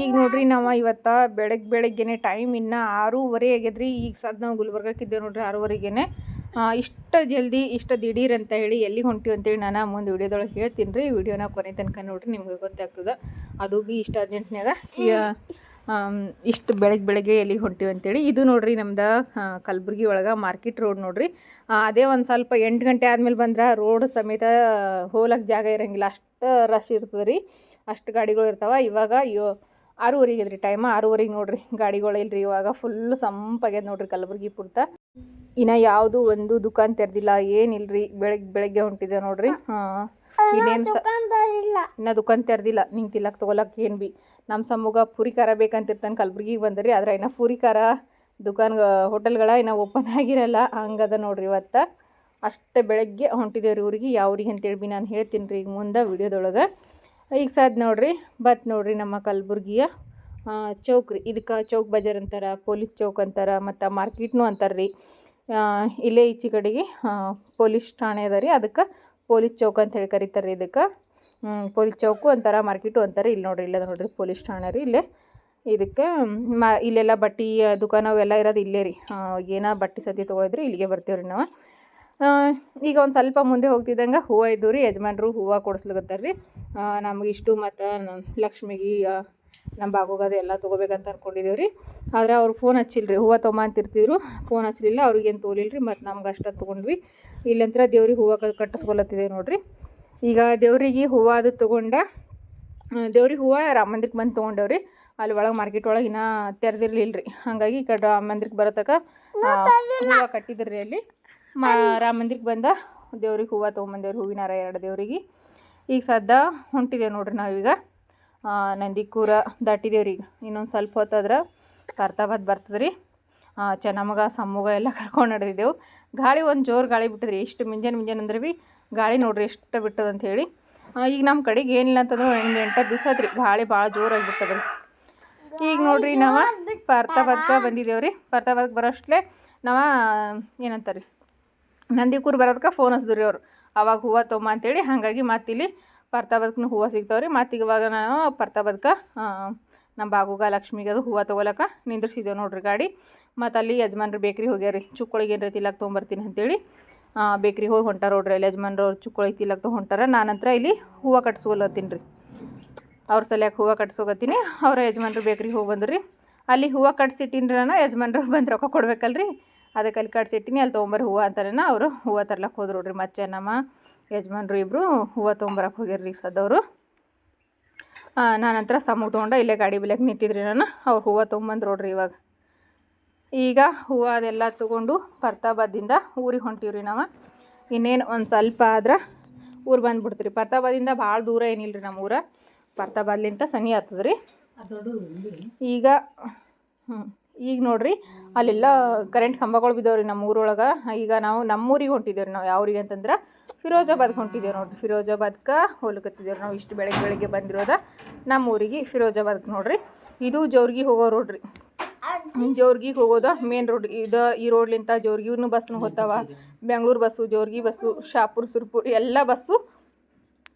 ಈಗ ನೋಡ್ರಿ ನಾವು ಇವತ್ತು ಬೆಳಗ್ಗೆ ಬೆಳಗ್ಗೆನೆ ಟೈಮ್ ಇನ್ನು ಆರೂವರೆ ಆಗ್ಯದ್ರಿ. ಈಗ ಸದ್ ನಾವು ಗುಲ್ಬರ್ಗಕ್ಕಿದ್ದೇವೆ ನೋಡ್ರಿ ಆರೂವರೆಗೆನೆ. ಇಷ್ಟ ಜಲ್ದಿ, ಇಷ್ಟ ದಿಢೀರ್ ಅಂತ ಹೇಳಿ ಎಲ್ಲಿಗೆ ಹೊಂಟಿವಿ ಅಂತೇಳಿ ನಾನು ಮುಂದೆ ವಿಡಿಯೋದೊಳಗೆ ಹೇಳ್ತೀನಿ ರೀ ವಿಡಿಯೋನ ಕೊನೆ ತನಕ ನೋಡ್ರಿ ನಿಮ್ಗೆ ಗೊತ್ತಾಗ್ತದೆ. ಅದು ಬಿ ಇಷ್ಟ ಅರ್ಜೆಂಟ್ನಾಗ ಇಷ್ಟು ಬೆಳಗ್ಗೆ ಬೆಳಗ್ಗೆ ಎಲ್ಲಿಗೆ ಹೊಂಟಿವಿ ಅಂತೇಳಿ. ಇದು ನೋಡ್ರಿ ನಮ್ದು ಕಲಬುರ್ಗಿ ಒಳಗೆ ಮಾರ್ಕೆಟ್ ರೋಡ್ ನೋಡ್ರಿ. ಅದೇ ಒಂದು ಸ್ವಲ್ಪ ಎಂಟು ಗಂಟೆ ಆದ್ಮೇಲೆ ಬಂದ್ರೆ ರೋಡ್ ಸಮೇತ ಹೋಲಕ್ಕೆ ಜಾಗ ಇರಂಗಿಲ್ಲ. ಅಷ್ಟು ರಶ್ ಇರ್ತದೆ ರೀ ಅಷ್ಟು ಗಾಡಿಗಳು ಇರ್ತಾವೆ. ಇವಾಗ ಯೋ, ಆರೂವರೆಗೆ ಇದ್ರಿ ಟೈಮ್ ಆರೂವರೆಗೆ ನೋಡ್ರಿ. ಗಾಡಿಗಳು ಇಲ್ರಿ ಇವಾಗ ಫುಲ್ ಸಂಪಾಗ್ಯದ ನೋಡ್ರಿ ಕಲಬುರ್ಗಿ ಪುರ್ತ. ಇನ್ನು ಯಾವುದು ಒಂದು ದುಕಾನ್ ತೆರೆದಿಲ್ಲ. ಏನಿಲ್ರಿ? ಬೆಳಗ್ಗೆ ಬೆಳಗ್ಗೆ ಹೊಂಟಿದೆ ನೋಡ್ರಿ. ಹಾಂ. ಇನ್ನೇನು ದುಕಾನ್ ತೆರೆದಿಲ್ಲ. ನಿಂಗೆ ತಿಲ್ಲಕ್ಕೆ ತೊಗೊಳಕ್ಕೆ ಏನು ಬಿ. ನಮ್ಮ ಸಮ್ಮುಗ ಪೂರಿ ಖಾರ ಬೇಕಂತಿರ್ತಾನೆ ಕಲಬುರ್ಗಿಗೆ ಬಂದ್ರಿ. ಆದ್ರೆ ಇನ್ನ ಪೂರಿ ಖಾರ ದುಕಾನ್ ಹೋಟೆಲ್ಗಳ ಇನ್ನೂ ಓಪನ್ ಆಗಿರಲ್ಲ. ಹಂಗದ ನೋಡ್ರಿ ಇವತ್ತು. ಅಷ್ಟೇ ಬೆಳಗ್ಗೆ ಹೊಂಟಿದೇವ್ರಿ ಊರಿಗೆ. ಯಾವ ಊರಿಗೆ ಅಂತೇಳಿ ಬಿ ನಾನು ಹೇಳ್ತೀನಿ ರೀ ಈಗ ಮುಂದೆ ವಿಡಿಯೋದೊಳಗೆ. ಈಗ ಸಾದ್ ನೋಡ್ರಿ, ಬತ್ ನೋಡ್ರಿ ನಮ್ಮ ಕಲಬುರ್ಗಿಯ ಚೌಕ್ ರೀ. ಇದಕ್ಕೆ ಚೌಕ್ ಬಜಾರ್ ಅಂತಾರೆ, ಪೊಲೀಸ್ ಚೌಕ್ ಅಂತಾರೆ, ಮತ್ತು ಮಾರ್ಕೆಟ್ನು ಅಂತಾರೆ ರೀ. ಇಲ್ಲೇ ಈಚೆ ಕಡೆಗೆ ಪೊಲೀಸ್ ಠಾಣೆ ಅದ ರೀ. ಅದಕ್ಕೆ ಪೊಲೀಸ್ ಚೌಕ್ ಅಂತ ಹೇಳಿ ಕರೀತಾರೆ ರೀ ಇದಕ್ಕೆ. ಪೊಲೀಸ್ ಚೌಕು ಅಂತಾರೆ, ಮಾರ್ಕೆಟು ಅಂತಾರೆ ಇಲ್ಲಿ ನೋಡ್ರಿ ಇಲ್ಲದ ನೋಡ್ರಿ ಪೊಲೀಸ್ ಠಾಣೆ ರೀ ಇಲ್ಲೇ. ಇದಕ್ಕೆ ಮ, ಇಲ್ಲೆಲ್ಲ ಬಟ್ಟೆ ದುಕಾನ ಅವೆಲ್ಲ ಇರೋದು ಇಲ್ಲೇ ರೀ. ಏನೋ ಬಟ್ಟೆ ಸತಿ ತೊಗೊಳಿದ್ರೆ ಇಲ್ಲಿಗೆ ಬರ್ತೀವಿ ರೀ ನಾವು. ಈಗ ಒಂದು ಸ್ವಲ್ಪ ಮುಂದೆ ಹೋಗ್ತಿದ್ದಂಗೆ ಹೂವು ಇದ್ದು ರೀ, ಯಜಮಾನ್ರು ಹೂವು ಕೊಡಿಸ್ಲಿಕತ್ತಾರ ರೀ ನಮಗೆ ಇಷ್ಟು ಮತ್ತು ಲಕ್ಷ್ಮಿಗೆ ನಮ್ಮ ಬಾಗೋಗದು ಎಲ್ಲ ತೊಗೋಬೇಕಂತ ಅಂದ್ಕೊಂಡಿದ್ದೀವಿ ರೀ ಆದ್ರೆ ಅವ್ರು ಫೋನ್ ಹಚ್ಚಿಲ್ಲ ರೀ ಹೂವು ತೊಗೊಂಬಂತಿರ್ತಿದ್ರು ಫೋನ್ ಹಚ್ಚಲಿಲ್ಲ ಅವ್ರಿಗೇನು ತೋಲಿಲ್ಲ ರೀ ಮತ್ತು ನಮ್ಗೆ ಅಷ್ಟು ತೊಗೊಂಡ್ವಿ. ಇಲ್ಲಂತ್ರ ದೇವ್ರಿಗೆ ಹೂವು ಕಟ್ಟಿಸ್ಕೊಲತ್ತಿದ್ದೇವೆ ನೋಡಿರಿ. ಈಗ ದೇವ್ರಿಗೆ ಹೂವು ಅದು ತೊಗೊಂಡ ದೇವ್ರಿಗೆ ಹೂವು ರಾಮ ಮಂದಿರಕ್ಕೆ ಬಂದು ತೊಗೊಂಡೇವ್ರಿ. ಅಲ್ಲಿ ಒಳಗೆ ಮಾರ್ಕೆಟ್ ಒಳಗೆ ಇನ್ನೂ ತೆರೆದಿರ್ಲಿಲ್ಲ ರೀ ಹಾಗಾಗಿ ಈ ಕಡೆ ರಾಮ ಮಂದಿರಕ್ಕೆ ಬರತಕ್ಕ ಹೂವು ಕಟ್ಟಿದ್ರಿ ಅಲ್ಲಿ. ಮಾ ರಾಮ ಮಂದಿರಕ್ಕೆ ಬಂದ. ದೇವ್ರಿಗೆ ಹೂವು ತೊಗೊಂಬಂದೇವ್ರಿ ಹೂವಿನ ಹಾರ ಎರಡು ದೇವ್ರಿಗೆ. ಈಗ ಸದ್ದ ಹೊಂಟಿದ್ದೇವೆ ನೋಡ್ರಿ ನಾವೀಗ. ನಂದಿಕೂರ ದಾಟಿದೇವ್ರಿ ಈಗ. ಇನ್ನೊಂದು ಸ್ವಲ್ಪ ಹೊತ್ತಾದ್ರೆ ಕರ್ತಾಬಾದ್ ಬರ್ತದೆ ರೀ ಚೆನ್ನಮ್ಮಗ, ಸಮ್ಮಗ ಎಲ್ಲ ಕರ್ಕೊಂಡು ನಡೆದಿದ್ದೆವು. ಗಾಳಿ ಒಂದು ಜೋರು ಗಾಳಿ ಬಿಟ್ಟದ್ರಿ. ಎಷ್ಟು ಮುಂಜಾನೆ ಮುಂಜಾನೆ ಅಂದ್ರೆ ಭೀ ಗಾಳಿ ನೋಡ್ರಿ ಎಷ್ಟು ಬಿಟ್ಟದ ಅಂತ ಹೇಳಿ ಈಗ ನಮ್ಮ ಕಡೆಗೆ ಏನಿಲ್ಲ ಅಂತಂದ್ರೆ ಒಂದು ಎಂಟು ದಿವಸ ಗಾಳಿ ಭಾಳ ಜೋರಾಗಿ ಬಿಟ್ಟದ್ರಿ ಈಗ ನೋಡ್ರಿ ನಾವು ಪರ್ತಾಬಾದ್ಗೆ ಬಂದಿದ್ದೇವ್ರಿ ಪರ್ತಾಬಾದ್ಗೆ ಬರೋಷ್ಟೇ ನಾವು ಏನಂತಾರೆ? ನಂದಿಕೂರು ಬರೋದಕ್ಕೆ ಫೋನ್ ಹಚ್ಚಿದ್ರಿ ಅವ್ರು. ಅವಾಗ ಹೂವು ತೊಗೊಂಬ ಅಂತೇಳಿ, ಹಾಗಾಗಿ ಮತ್ತಿಲ್ಲಿ ಪರ್ತಾಬದ್ಕೂ ಹೂವು ಸಿಗ್ತಾವ್ರಿ. ಮತ್ತು ಇವಾಗ ನಾನು ಪರ್ತಾಬದ್ಕ ನಮ್ಮ ಬಾಗುಗ ಲಕ್ಷ್ಮಿಗೆ ಅದು ಹೂವು ತೊಗೊಳಕ ನಿಂದ್ರಿಸಿದ್ದೇವೆ ನೋಡ್ರಿ ಗಾಡಿ. ಮತ್ತು ಅಲ್ಲಿ ಯಜಮಾನ್ರು ಬೇಕ್ರಿ ಹೋಗ್ಯಾರಿ, ಚುಕ್ಕೊಳಿಗೆ ಏನು ತಿಲ್ಲಕ್ಕೆ ತೊಗೊಂಬರ್ತೀನಿ ಅಂತೇಳಿ. ಬೇಕ್ರಿ ಹೋಗಿ ಹೊಂಟಾರ ನೋಡ್ರಿ ಅಲ್ಲಿ ಯಜಮಾನ್ರು ಅವ್ರು ಚುಕ್ಕೊಳಿಗೆ ತಿಲ್ಲಕ್ಕೆ ತೊಗೊಂಡು ಹೊಂಟಾರ ನಾನಂತರ ಇಲ್ಲಿ ಹೂವು ಕಟ್ಸ್ಕೊಲತ್ತೀನಿ ರೀ. ಅವ್ರ ಸಲಕ್ಕೆ ಹೂವು ಕಟ್ಸೋಗತ್ತೀನಿ ಅವರ ಯಜಮಾನ್ರು ಬೇಕ್ರಿ ಹೋಗಿ ಬಂದ್ರಿ. ಅಲ್ಲಿ ಹೂವು ಕಟ್ಸಿಟ್ಟಿನಿ ನಾನು, ಯಜಮಾನ್ರು ಬಂದು ರೊಕ್ಕ ಕೊಡ್ಬೇಕಲ್ರಿ. ಅದಕ್ಕೆ ಅಲ್ಲಿ ಕಟ್ಸಿಟ್ಟಿನಿ ಅಲ್ಲಿ ತೊಗೊಂಬರ್ರಿ ಹೂವು ಅಂತಾನೆ ಅವರು. ಹೂವು ತರ್ಲಕ್ಕೆ ಹೋದ್ರು ನೋಡ್ರಿ ಮತ್ತೆ ನಮ್ಮ ಯಜಮಾನ್ರು ಇಬ್ಬರು ಹೂವು ತೊಗೊಂಬರಕ್ಕೆ ಹೋಗಿರ್ರಿ ಸದವರು ನಾನಂತರ ಸಮ್ಮಗ್ ತೊಗೊಂಡು ಇಲ್ಲೇ ಗಾಡಿ ಬಿಲಕ್ಕೆ ನಿಂತಿದ್ರಿ ನಾನು ಅವ್ರು ಹೂವು ತೊಗೊಂಬಂದು ನೋಡ್ರಿ ಇವಾಗ. ಈಗ ಹೂವು ಅದೆಲ್ಲ ತೊಗೊಂಡು ಪರ್ತಾಬಾದಿಂದ ಊರಿಗೆ ಹೊಂಟೀವ್ರಿ ನಾವು. ಇನ್ನೇನು ಒಂದು ಸ್ವಲ್ಪ ಆದ್ರೆ ಊರು ಬಂದ್ಬಿಡ್ತೀರಿ. ಪರ್ತಾಬಾದಿಂದ ಭಾಳ ದೂರ ಏನಿಲ್ಲ ರೀ ನಮ್ಮ ಊರ. ಪರ್ತಾಬಾದ್ಲಿಂತ ಸನಿ ಆಗ್ತದ್ರಿ. ಈಗ ಹ್ಞೂ ಈಗ ನೋಡ್ರಿ, ಅಲ್ಲೆಲ್ಲ ಕರೆಂಟ್ ಕಂಬಗಳು ಬಿದ್ದವ್ರಿ ನಮ್ಮ ಊರೊಳಗೆ ಈಗ ನಾವು ನಮ್ಮೂರಿಗೆ ಹೊಂಟಿದ್ದೇವೆ ನಾವು ಯಾವ್ರಿಗೆ ಅಂತಂದ್ರೆ ಫಿರೋಜಾಬಾದ್ಗೆ ಹೊಂಟಿದ್ದೇವೆ ನೋಡ್ರಿ. ಫಿರೋಜಾಬಾದ್ಗೆ ಹೋಗ್ಲಿಕತ್ತಿದ್ದೇವೆ ನಾವು ಇಷ್ಟು ಬೆಳಗ್ಗೆ ಬೆಳಗ್ಗೆ ಬಂದಿರೋದ ನಮ್ಮ ಊರಿಗೆ ಫಿರೋಜಾಬಾದ್ಗೆ ನೋಡ್ರಿ. ಇದು ಜೋರ್ಗಿ ಹೋಗೋ ರೋಡ್ ರೀ. ಜೋರ್ಗಿಗೆ ಹೋಗೋದು ಮೇನ್ ರೋಡ್ ಇದು ಈ ರೋಡ್ಲಿಂತ ಜೋರ್ಗಿನೂ ಬಸ್ನು ಹೋಗ್ತಾವ. ಬೆಂಗಳೂರು ಬಸ್ಸು, ಜೋರ್ಗಿ ಬಸ್ಸು, ಶಾಪುರ್, ಸುರ್ಪುರ್ ಎಲ್ಲ ಬಸ್ಸು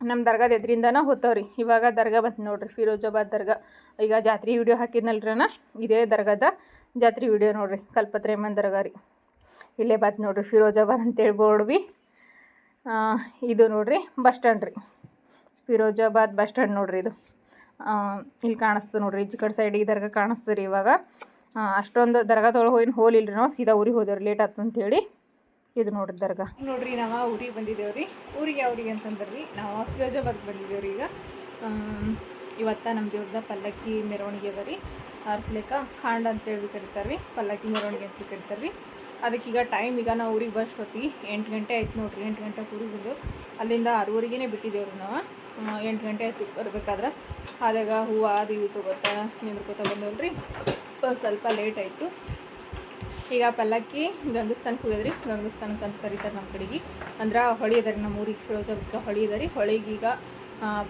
ನಮ್ಮ ದರ್ಗಾದ ಎದ್ರಿಂದನ ಹೋಗ್ತಾವ್ರಿ ಇವಾಗ ದರ್ಗಾ ಬಂತು ನೋಡ್ರಿ ಫಿರೋಜಾಬಾದ್ ದರ್ಗಾ. ಈಗ ಜಾತ್ರೆ ವಿಡಿಯೋ ಹಾಕಿದ್ನಲ್ರಿ ನಾ ಇದೇ ದರ್ಗಾದ ಜಾತ್ರೆ ವಿಡಿಯೋ ನೋಡ್ರಿ ಕಲ್ಪತ್ರೇಮನ್ ದರ್ಗಾ ರೀ. ಇಲ್ಲೇ ಬಂತು ನೋಡ್ರಿ ಫಿರೋಜಾಬಾದ್ ಅಂತೇಳಿ ಬೋರ್ಡ್ ಬಿ ಆ, ಇದು ನೋಡ್ರಿ ಬಸ್ ಸ್ಟ್ಯಾಂಡ್ ರೀ. ಫಿರೋಜಾಬಾದ್ ಬಸ್ ಸ್ಟ್ಯಾಂಡ್ ನೋಡ್ರಿ ಇದು. ಇಲ್ಲಿ ಕಾಣಿಸ್ತದೆ ನೋಡ್ರಿ ಈಚೆ ಕಡೆ ಸೈಡಿಗೆ ದರ್ಗಾ ಕಾಣಿಸ್ತದೆ ರೀ ಇವಾಗ. ಅಷ್ಟೊಂದು ದರ್ಗಾದೊಳಗೆ ಹೋಗಿನ ರೀ ನಾವು ಸೀದಾ ಊರಿಗೆ ಹೋದೇವ್ರಿ ಲೇಟ್ ಆಯ್ತು ಅಂತೇಳಿ. ಇದು ನೋಡ್ರಿ ದರ್ಗ. ನೋಡ್ರಿ, ನಾವು ಊರಿಗೆ ಬಂದಿದ್ದೇವೆ ರೀ ಊರಿಗೆ ಯಾವ್ರಿಗೆ ಅಂತಂದ್ರಿ, ನಾವು ಫಿರೋಜಾಬಾದ್ಗೆ ಬಂದಿದ್ದೇವ್ರಿ ಈಗ. ಇವತ್ತ ನಮ್ಮ ದೇವ್ರದ ಪಲ್ಲಕ್ಕಿ ಮೆರವಣಿಗೆ ಅದ ರೀ ಆರಿಸ್ಲಿಕ್ಕ ಖಾಂಡ್ ಅಂತೇಳಿ ಕರಿತಾರೆ ರೀ ಪಲ್ಲಕ್ಕಿ ಮೆರವಣಿಗೆ ಅಂತ ಕರಿತಾರ್ರಿ. ರೀ ಅದಕ್ಕೀಗ ಟೈಮ್ ಈಗ ನಾವು ಊರಿಗೆ ಬಸ್ ಹೊತ್ತಿಗೆ ಎಂಟು ಗಂಟೆ ಆಯ್ತು ನೋಡ್ರಿ, ಎಂಟು ಗಂಟೆ ಊರಿಗೆ ಬಂದು. ಅಲ್ಲಿಂದ ಆರೂವರೆಗೇ ಬಿಟ್ಟಿದ್ದೇವ್ರಿ ನಾವು. ಎಂಟು ಗಂಟೆ ಆಯ್ತು ಬರ್ಬೇಕಾದ್ರೆ. ಆದಾಗ ಹೂವು, ಅದು ಇದು ತೊಗೋತಾ ನಿಂದ್ರಕೋತ ಬಂದವಲ್ರಿ. ಒಂದು ಸ್ವಲ್ಪ ಲೇಟ್ ಆಯಿತು. ಈಗ ಪಲ್ಲಕ್ಕಿ ಗಂಗಸ್ಥಾನಕ್ಕೆ ಹೋಗಿದ್ರಿ. ಗಂಗಸ್ಥಾನಕ್ಕೆ ಅಂತ ಕರೀತಾರೆ ನಮ್ಮ ಕಡೆಗೆ. ಅಂದ್ರೆ ಹೊಳಿ ಅದ ರೀ, ನಮ್ಮ ಊರಿಗೆ ಫಿರೋಜಾಬಾದ್ಕ ಹೊಳಿ ಅದ ರೀ. ಹೊಳಿಗೆ ಈಗ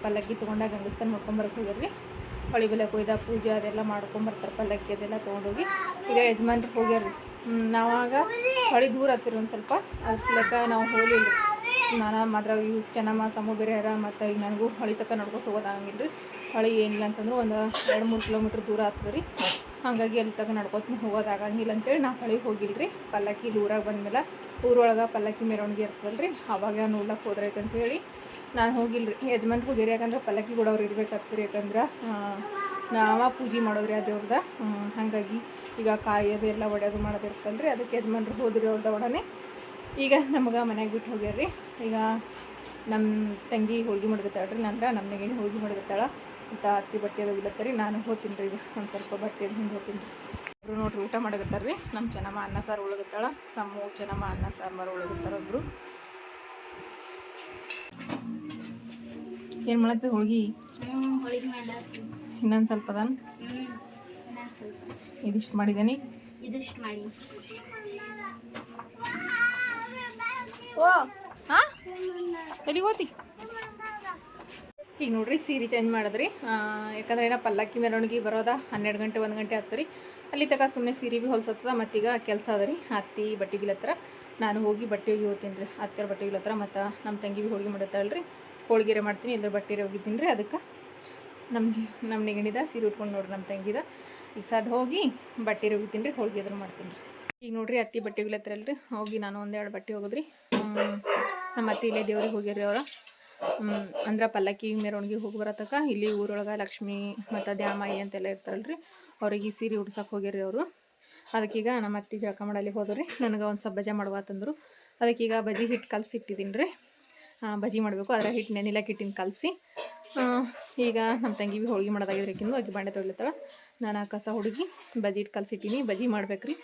ಪಲ್ಲಕ್ಕಿ ತೊಗೊಂಡ ಗಂಗಸ್ಥಾನ ನೋಡ್ಕೊಂಬರಕ್ಕೆ ಹೋಗಿದ್ರಿ. ಹೊಳಿ ಬೆಲೆ ಕೊಯ್ದ ಪೂಜೆ ಅದೆಲ್ಲ ಮಾಡ್ಕೊಂಬರ್ತಾರೆ ಪಲ್ಲಕ್ಕಿ ಅದೆಲ್ಲ ತೊಗೊಂಡೋಗಿ. ಈಗ ಯಜಮಾನ್ರು ಹೋಗ್ಯಾರ್ರಿ ನಾವಾಗ ಹೊಳಿ ದೂರ ಹತ್ತಿರ ಒಂದು ಸ್ವಲ್ಪ. ಅದ್ರ ಸಲಕ ನಾವು ಹೋಲಿಲ್ಲ ನಾನು ಮಾತ್ರ ಇವು ಚೆನ್ನಮ್ಮ, ಸಮು ಬೇರೆ ಯಾರ ಮತ್ತು ಈಗ ನನಗೂ ಹೊಳಿ ತಕ್ಕ ನೋಡ್ಕೊತ ಹೋಗೋದಾಗಿಲ್ಲ ರೀ ಹೊಳಿ ಏನಿಲ್ಲ ಅಂತಂದ್ರೆ ಒಂದು ಎರಡು ಮೂರು ಕಿಲೋಮೀಟ್ರ್ ದೂರ ಆಗ್ತದೆ ರೀ ಹಾಗಾಗಿ ಅಲ್ಲಿ ತಗ ನಡ್ಕೊತೀನಿ ಹೋಗೋದಾಗಂಗಿಲ್ಲ ಅಂತೇಳಿ ನಾ ಹೊಳಿಗೆ ಹೋಗಿಲ್ರಿ. ಪಲ್ಲಕ್ಕಿ ಇಲ್ಲಿ ಊರಾಗ ಬಂದಮೇಲೆ ಊರೊಳಗೆ ಪಲ್ಲಕ್ಕಿ ಮೆರವಣಿಗೆ ಇರ್ತದಲ್ಲ ರೀ ಅವಾಗ ನೋಡ್ಲಕ್ಕೆ ಹೋದ್ರೈತೆ ಅಂತೇಳಿ ನಾನು ಹೋಗಿಲ್ರಿ. ರೀ ಯಜಮಾನ್ರು ಹೋಗಿರಿ ಯಾಕಂದ್ರೆ ಪಲ್ಲಕ್ಕಿ ಕೂಡ ಅವ್ರು ಇರ್ಬೇಕಾಗ್ತದೆ ಯಾಕಂದ್ರೆ ನಾವ ಪೂಜೆ ಮಾಡೋದ್ರಿ ಆ ದೇವ್ರದ. ಹಾಗಾಗಿ ಈಗ ಕಾಯಿ ಎಲ್ಲ ಒಡೆಯೋದು ಮಾಡೋದಿರ್ತಲ್ಲ ರೀ ಅದಕ್ಕೆ ಯಜಮಾನ್ರು ಹೋದ್ರಿ ಅವ್ರದ ಒಡನೆ. ಈಗ ನಮಗೆ ಮನೆಗೆ ಬಿಟ್ಟು ಹೋಗ್ಯಾರ್ರಿ. ಈಗ ನಮ್ಮ ತಂಗಿ ಹೋಳ್ಗೆ ರೀ ನಂತರ ನಮ್ಮ ನೆಗಣಿ ಹೋಳ್ಗೆ ಮಾಡ್ಕೊತಾಳ ಮತ್ತು ಅತ್ತಿ ಬಟ್ಟೆ ಅದು ಬಿಡತ್ತರಿ ನಾನು ಹೋಗ್ತೀನಿ ರೀ ಈಗ. ಒಂದು ಸ್ವಲ್ಪ ಬಟ್ಟೆ ಅದು ಹಿಂಗೆ ಹೋಗ್ತೀನಿ ರೀ. ನೋಡ್ರಿ ಊಟ ಮಾಡಕತ್ತಾರ ರೀ ನಮ್ಮ ಚೆನ್ನಮ್ಮ ಅನ್ನ ಸಾರು ಉಳಗತ್ತಾಳ ಸಮ್ಮು ಚೆನ್ನಮ್ಮ ಅನ್ನ ಸಾರು ಮರ ಉಳಗತ್ತಾರ ಒಬ್ರು. ಏನು ಮಾಡತ್ತೆ ಹೋಳ್ಗಿ? ಇನ್ನೊಂದು ಸ್ವಲ್ಪ ಅದಾನ? ಇದಿಷ್ಟು ಮಾಡಿದ್ದೇನೆ ಇದಿಷ್ಟು ಮಾಡಿ. ಓ ಹಾಂ? ಎಲ್ಲಿಗೆ ಹೋತಿ? ಈಗ ನೋಡ್ರಿ, ಸೀರೆ ಚೇಂಜ್ ಮಾಡಿದ್ರಿ. ಯಾಕಂದ್ರೆ ಏನೋ ಪಲ್ಲಕ್ಕಿ ಮೆರವಣಿಗೆ ಬರೋದ ಹನ್ನೆರಡು ಗಂಟೆ, ಒಂದು ಗಂಟೆ ಆಗ್ತದೆ ರೀ ಅಲ್ಲಿ ತನಕ ಸುಮ್ಮನೆ ಸೀರೆ ಭೀ ಹೊಲ್ಸತ್ತದ, ಮತ್ತೀಗ ಕೆಲಸ ಅದ ರೀ ಅತ್ತಿ ಬಟ್ಟೆ ಹತ್ರ. ನಾನು ಹೋಗಿ ಬಟ್ಟೆ ಹೋಗಿ ಹೋಗ್ತೀನಿ ರೀ, ಅತ್ತೆಯವ್ರ ಬಟ್ಟೆ ಮತ್ತು ನಮ್ಮ ತಂಗಿ ಭೀ ಹೋಳಿಗೆ ಮಾಡುತ್ತಾಳೆ ರೀ ಹೋಳಿಗೆರೆ ಮಾಡ್ತೀನಿ ಇದ್ರ ಬಟ್ಟೆ ಹೋಗಿದ್ದೀನಿ ರೀ ಅದಕ್ಕೆ. ನಮ್ಮ ನಮ್ಮ ನೆಗಣಿದ ಸೀರೆ ಉಟ್ಕೊಂಡು ನೋಡ್ರಿ ನಮ್ಮ ತಂಗಿದ. ಈಗ ಸದ್ ಹೋಗಿ ಬಟ್ಟೆ ಒಗಿತೀನಿ ರೀ, ಹೋಳಿಗೆ ಎದುರು ಮಾಡ್ತೀನಿ ರೀ. ಈಗ ನೋಡ್ರಿ, ಅತ್ತಿ ಬಟ್ಟೆ ಒಗಿಲತ್ತರಲ್ರಿ, ಹೋಗಿ ನಾನು ಒಂದೆರಡು ಬಟ್ಟೆ ಹೋಗೋದ್ರಿ ನಮ್ಮ ಅತ್ತಿ ಇಲ್ಲೇ ದೇವ್ರಿಗೆ ಹೋಗ್ಯಾರಿ ಅವ್ರ. ಅಂದ್ರೆ ಪಲ್ಲಕ್ಕಿ ಮೆರವಣಿಗೆ ಹೋಗಿ ಬರತಕ್ಕ ಇಲ್ಲಿ ಊರೊಳಗೆ ಲಕ್ಷ್ಮಿ ಮತ್ತು ದ್ಯಾಮಾಯಿ ಅಂತೆಲ್ಲ ಇರ್ತಾರಲ್ರಿ. ಅವ್ರಿಗೆ ಈ ಸೀರೆ ಉಡ್ಸಕ್ಕೆ ಹೋಗಿರಿ ಅವರು. ಅದಕ್ಕೀಗ ನಮ್ಮ ಅತ್ತಿ ಜಳಕ ಮಾಡಲಿ ಹೋದ್ರಿ ನನಗೆ ಒಂದು ಸ್ವಲ್ಪ ಬಜೆ ಮಾಡುವ ತಂದರು ಅದಕ್ಕೀಗ ಬಜಿ ಹಿಟ್ಟು ಕಲಸಿ ಇಟ್ಟಿದ್ದೀನಿ ರೀ ಬಜಿ ಮಾಡಬೇಕು. ಅದರ ಹಿಟ್ಟು ನೆನಿಲಕ್ಕೆ ಇಟ್ಟಿನ ಕಲಸಿ. ಈಗ ನಮ್ಮ ತಂಗಿ ಭೀ ಹೋಳಿಗೆ ಮಾಡೋದಾಗಿದ್ರೆ ಅಕ್ಕಿ ಆಕಿ ಬಾಂಡೆ ತೊಳಿತಾಳೆ ನಾನು ಕಸ ಹುಡುಗಿ ಬಜಿ ಹಿಟ್ಟು ಕಲಸಿಟ್ಟಿನಿ ಬಜಿ ಮಾಡ್ಬೇಕು ರೀ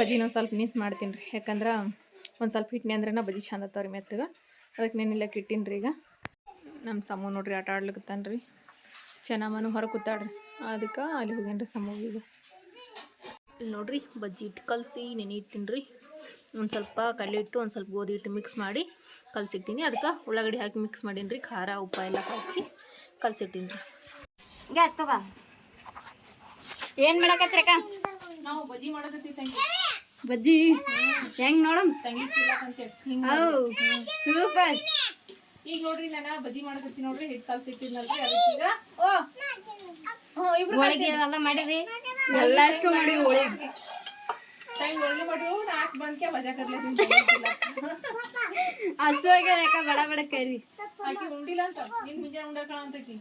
ಬಜಿನ ಒಂದು ಸ್ವಲ್ಪ ನಿಂತು ಮಾಡ್ತೀನಿ ರೀ. ಯಾಕಂದ್ರೆ ಒಂದು ಸ್ವಲ್ಪ ಹಿಟ್ಟನೆ ಅಂದ್ರೆ ಬಜಿ ಚಂದ ರೀ ಮೆತ್ತಗೆ. ಅದಕ್ಕೆ ನೆನಿಲಕ್ಕೆ ಇಟ್ಟಿನಿ ರೀ ಈಗ. ನಮ್ಮ ಸಮ್ಮು ನೋಡ್ರಿ ಆಟ ಆಡ್ಲಿಕತ್ತಾನ ರೀ ಚೆನ್ನಮ್ಮನು ಹೊರ ಕೂತಾಡ್ರಿ ಅದಕ್ಕೆ ಅಲ್ಲಿ ಹೋಗ್ಯಾನ್ರಿ ರೀ ಸಮ್ಮುಗೆ ಈಗ. ಇಲ್ಲಿ ನೋಡ್ರಿ ಬಜ್ಜಿ ಇಟ್ಟು ಕಲಸಿ ನೆನೆ ಇಟ್ಟಿನ್ರಿ. ರೀ ಒಂದು ಸ್ವಲ್ಪ ಕಡಲೆ ಇಟ್ಟು ಒಂದು ಸ್ವಲ್ಪ ಗೋಧಿ ಹಿಟ್ಟು ಮಿಕ್ಸ್ ಮಾಡಿ ಕಲಸಿಟ್ಟಿನಿ. ಅದಕ್ಕೆ ಉಳ್ಳಾಗಡ್ಡಿ ಹಾಕಿ ಮಿಕ್ಸ್ ಮಾಡೀನಿ ರೀ ಖಾರ ಉಪ್ಪು ಎಲ್ಲ ಹಾಕಿ ಕಲಸಿಟ್ಟಿನಿ ರೀ ಏನು ಏನ್ ಮಾಡಕತ್ರಕ್ಕ ನಾವು ಬಜ್ಜಿ ಮಾಡಕತ್ತೀವಿ ತಂಗಿ. ಬಜ್ಜಿ. ಹೆಂಗ್ ನೋಡಮ್? ಹೌ ಸೂಪರ್. ಈಗ ನೋಡ್ರಿ ನಾನು ಬಜ್ಜಿ ಮಾಡ್ಕೊತೀನಿ ನೋಡ್ರಿ ಹಿಟ್ ಕಾಲ್ ಅದಕ್ಕೀಗ ಓ ಹ್ಞೂ ಇಬ್ರು ಹೋಳಿಗೆ ಎಲ್ಲ ಮಾಡಿರಿ. ಎಲ್ಲಷ್ಟು ಮಾಡಿ ಹೋಳಿಗೆ ತಂಗಿ ಹೋಳಿಗೆ ಮಾಡ್ರು ನಾಲ್ಕು ಬಂದ್ಕೆ ಮಜಾ ಹಸುವಾಗ್ಯಾರಕ್ಕ ಬಡ ಬಡ ಕರಿ. ಆಕಿ ಉಂಡಿಲ್ಲ ಅಂತ ನಿನ್ ಮುಂಜಾನೆ ಉಂಡಾಕಳ ಅಂತಕಿ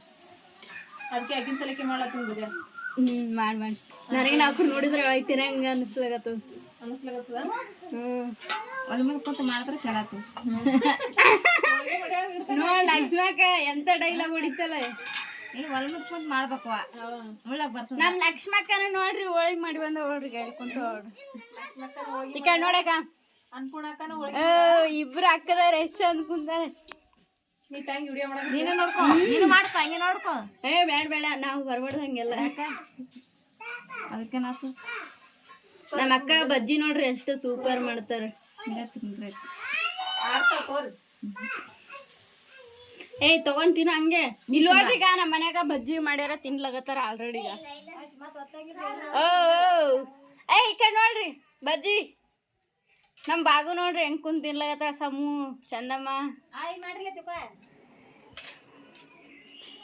ಅದಕ್ಕೆ ಆಕಿನ ಸಲಕ್ಕೆ ಮಾಡ್ಲತ್ತೀನಿ ಬಜಾ ಹ್ಞೂ ಮಾಡ್ ಮಾಡಿ. ನನಗೆ ನಾಲ್ಕು ನೋಡಿದ್ರೆ ಐತಿನ ಹಂಗ ಅನಿಸ್ಲಾಗತ್ತು ಅನಿಸ್ಲಾಗತ್ತದ? ಹ್ಮ್. ಅಲ್ಲಿ ಮುಂದೆ ಕೂತು ಮಾಡಿದ್ರೆ ಚಲಾತು ನೋಡ್ ಲಕ್ಷ್ಮಕ್ಕ ಎಂತ ಡೈಲಾಗ್ ಹೊಡಿತಲ್ಲ. ಈ ಮಾಡ್ಬೇಕು ಉಳ್ಳಕ್ ಬರ್ತದ ನಮ್ ಲಕ್ಷ್ಮಕ್ಕನ ನೋಡ್ರಿ ಹೋಳಿಗೆ ಮಾಡಿ ಬಂದ ಹೋಳ್ರಿ ಹೇಳ್ಕೊಂತ ಹೋಳ್ರಿ ಈ ಕಡೆ ನೋಡಕ ಅನ್ಪೂರ್ಣಕ್ಕನ ಇಬ್ರು ಅನ್ಕುಂತಾರೆ. ನೀ ತಂಗಿ ವಿಡಿಯೋ ಮಾಡಕ್ ನೀನು ನೋಡ್ಕೊ. ನೀನು ಮಾಡ್ಕೊ ಹಂಗೆ ನೋಡ್ಕೊ. ಏ ಬೇಡ ಬೇಡ ನಾವು ಬರ್ಬಾರ್ದು ಹಂಗೆಲ್ಲ. ಅದಕ್ಕೆ ನಾಕು ನಮ್ಮ ಅಕ್ಕ ಬಜ್ಜಿ ನೋಡ್ರಿ ಎಷ್ಟು ಸೂಪರ್ ಮಾಡ್ತಾರ. ಏಯ್ ತಗೊಂತೀನ ಹಂಗೆ. ಈಗ ನಮ್ಮ ಮನ್ಯಾಗ ಬಜ್ಜಿ ಮಾಡ್ಯಾರ ತಿನ್ಲಾಗತ್ತಾರ ಆಲ್ರೆಡಿ ಈಗ. ಓ. ಏಯ್, ಈ ಕಡೆ ನೋಡ್ರಿ, ಬಜ್ಜಿ. ನಮ್ಮ ಬಾಗು ನೋಡ್ರಿ ಹೆಂಗ್ ಕುಂತ ತಿನ್ಲಾಗತ್ತ ಸಮೂ, ಚಂದಮ್ಮ.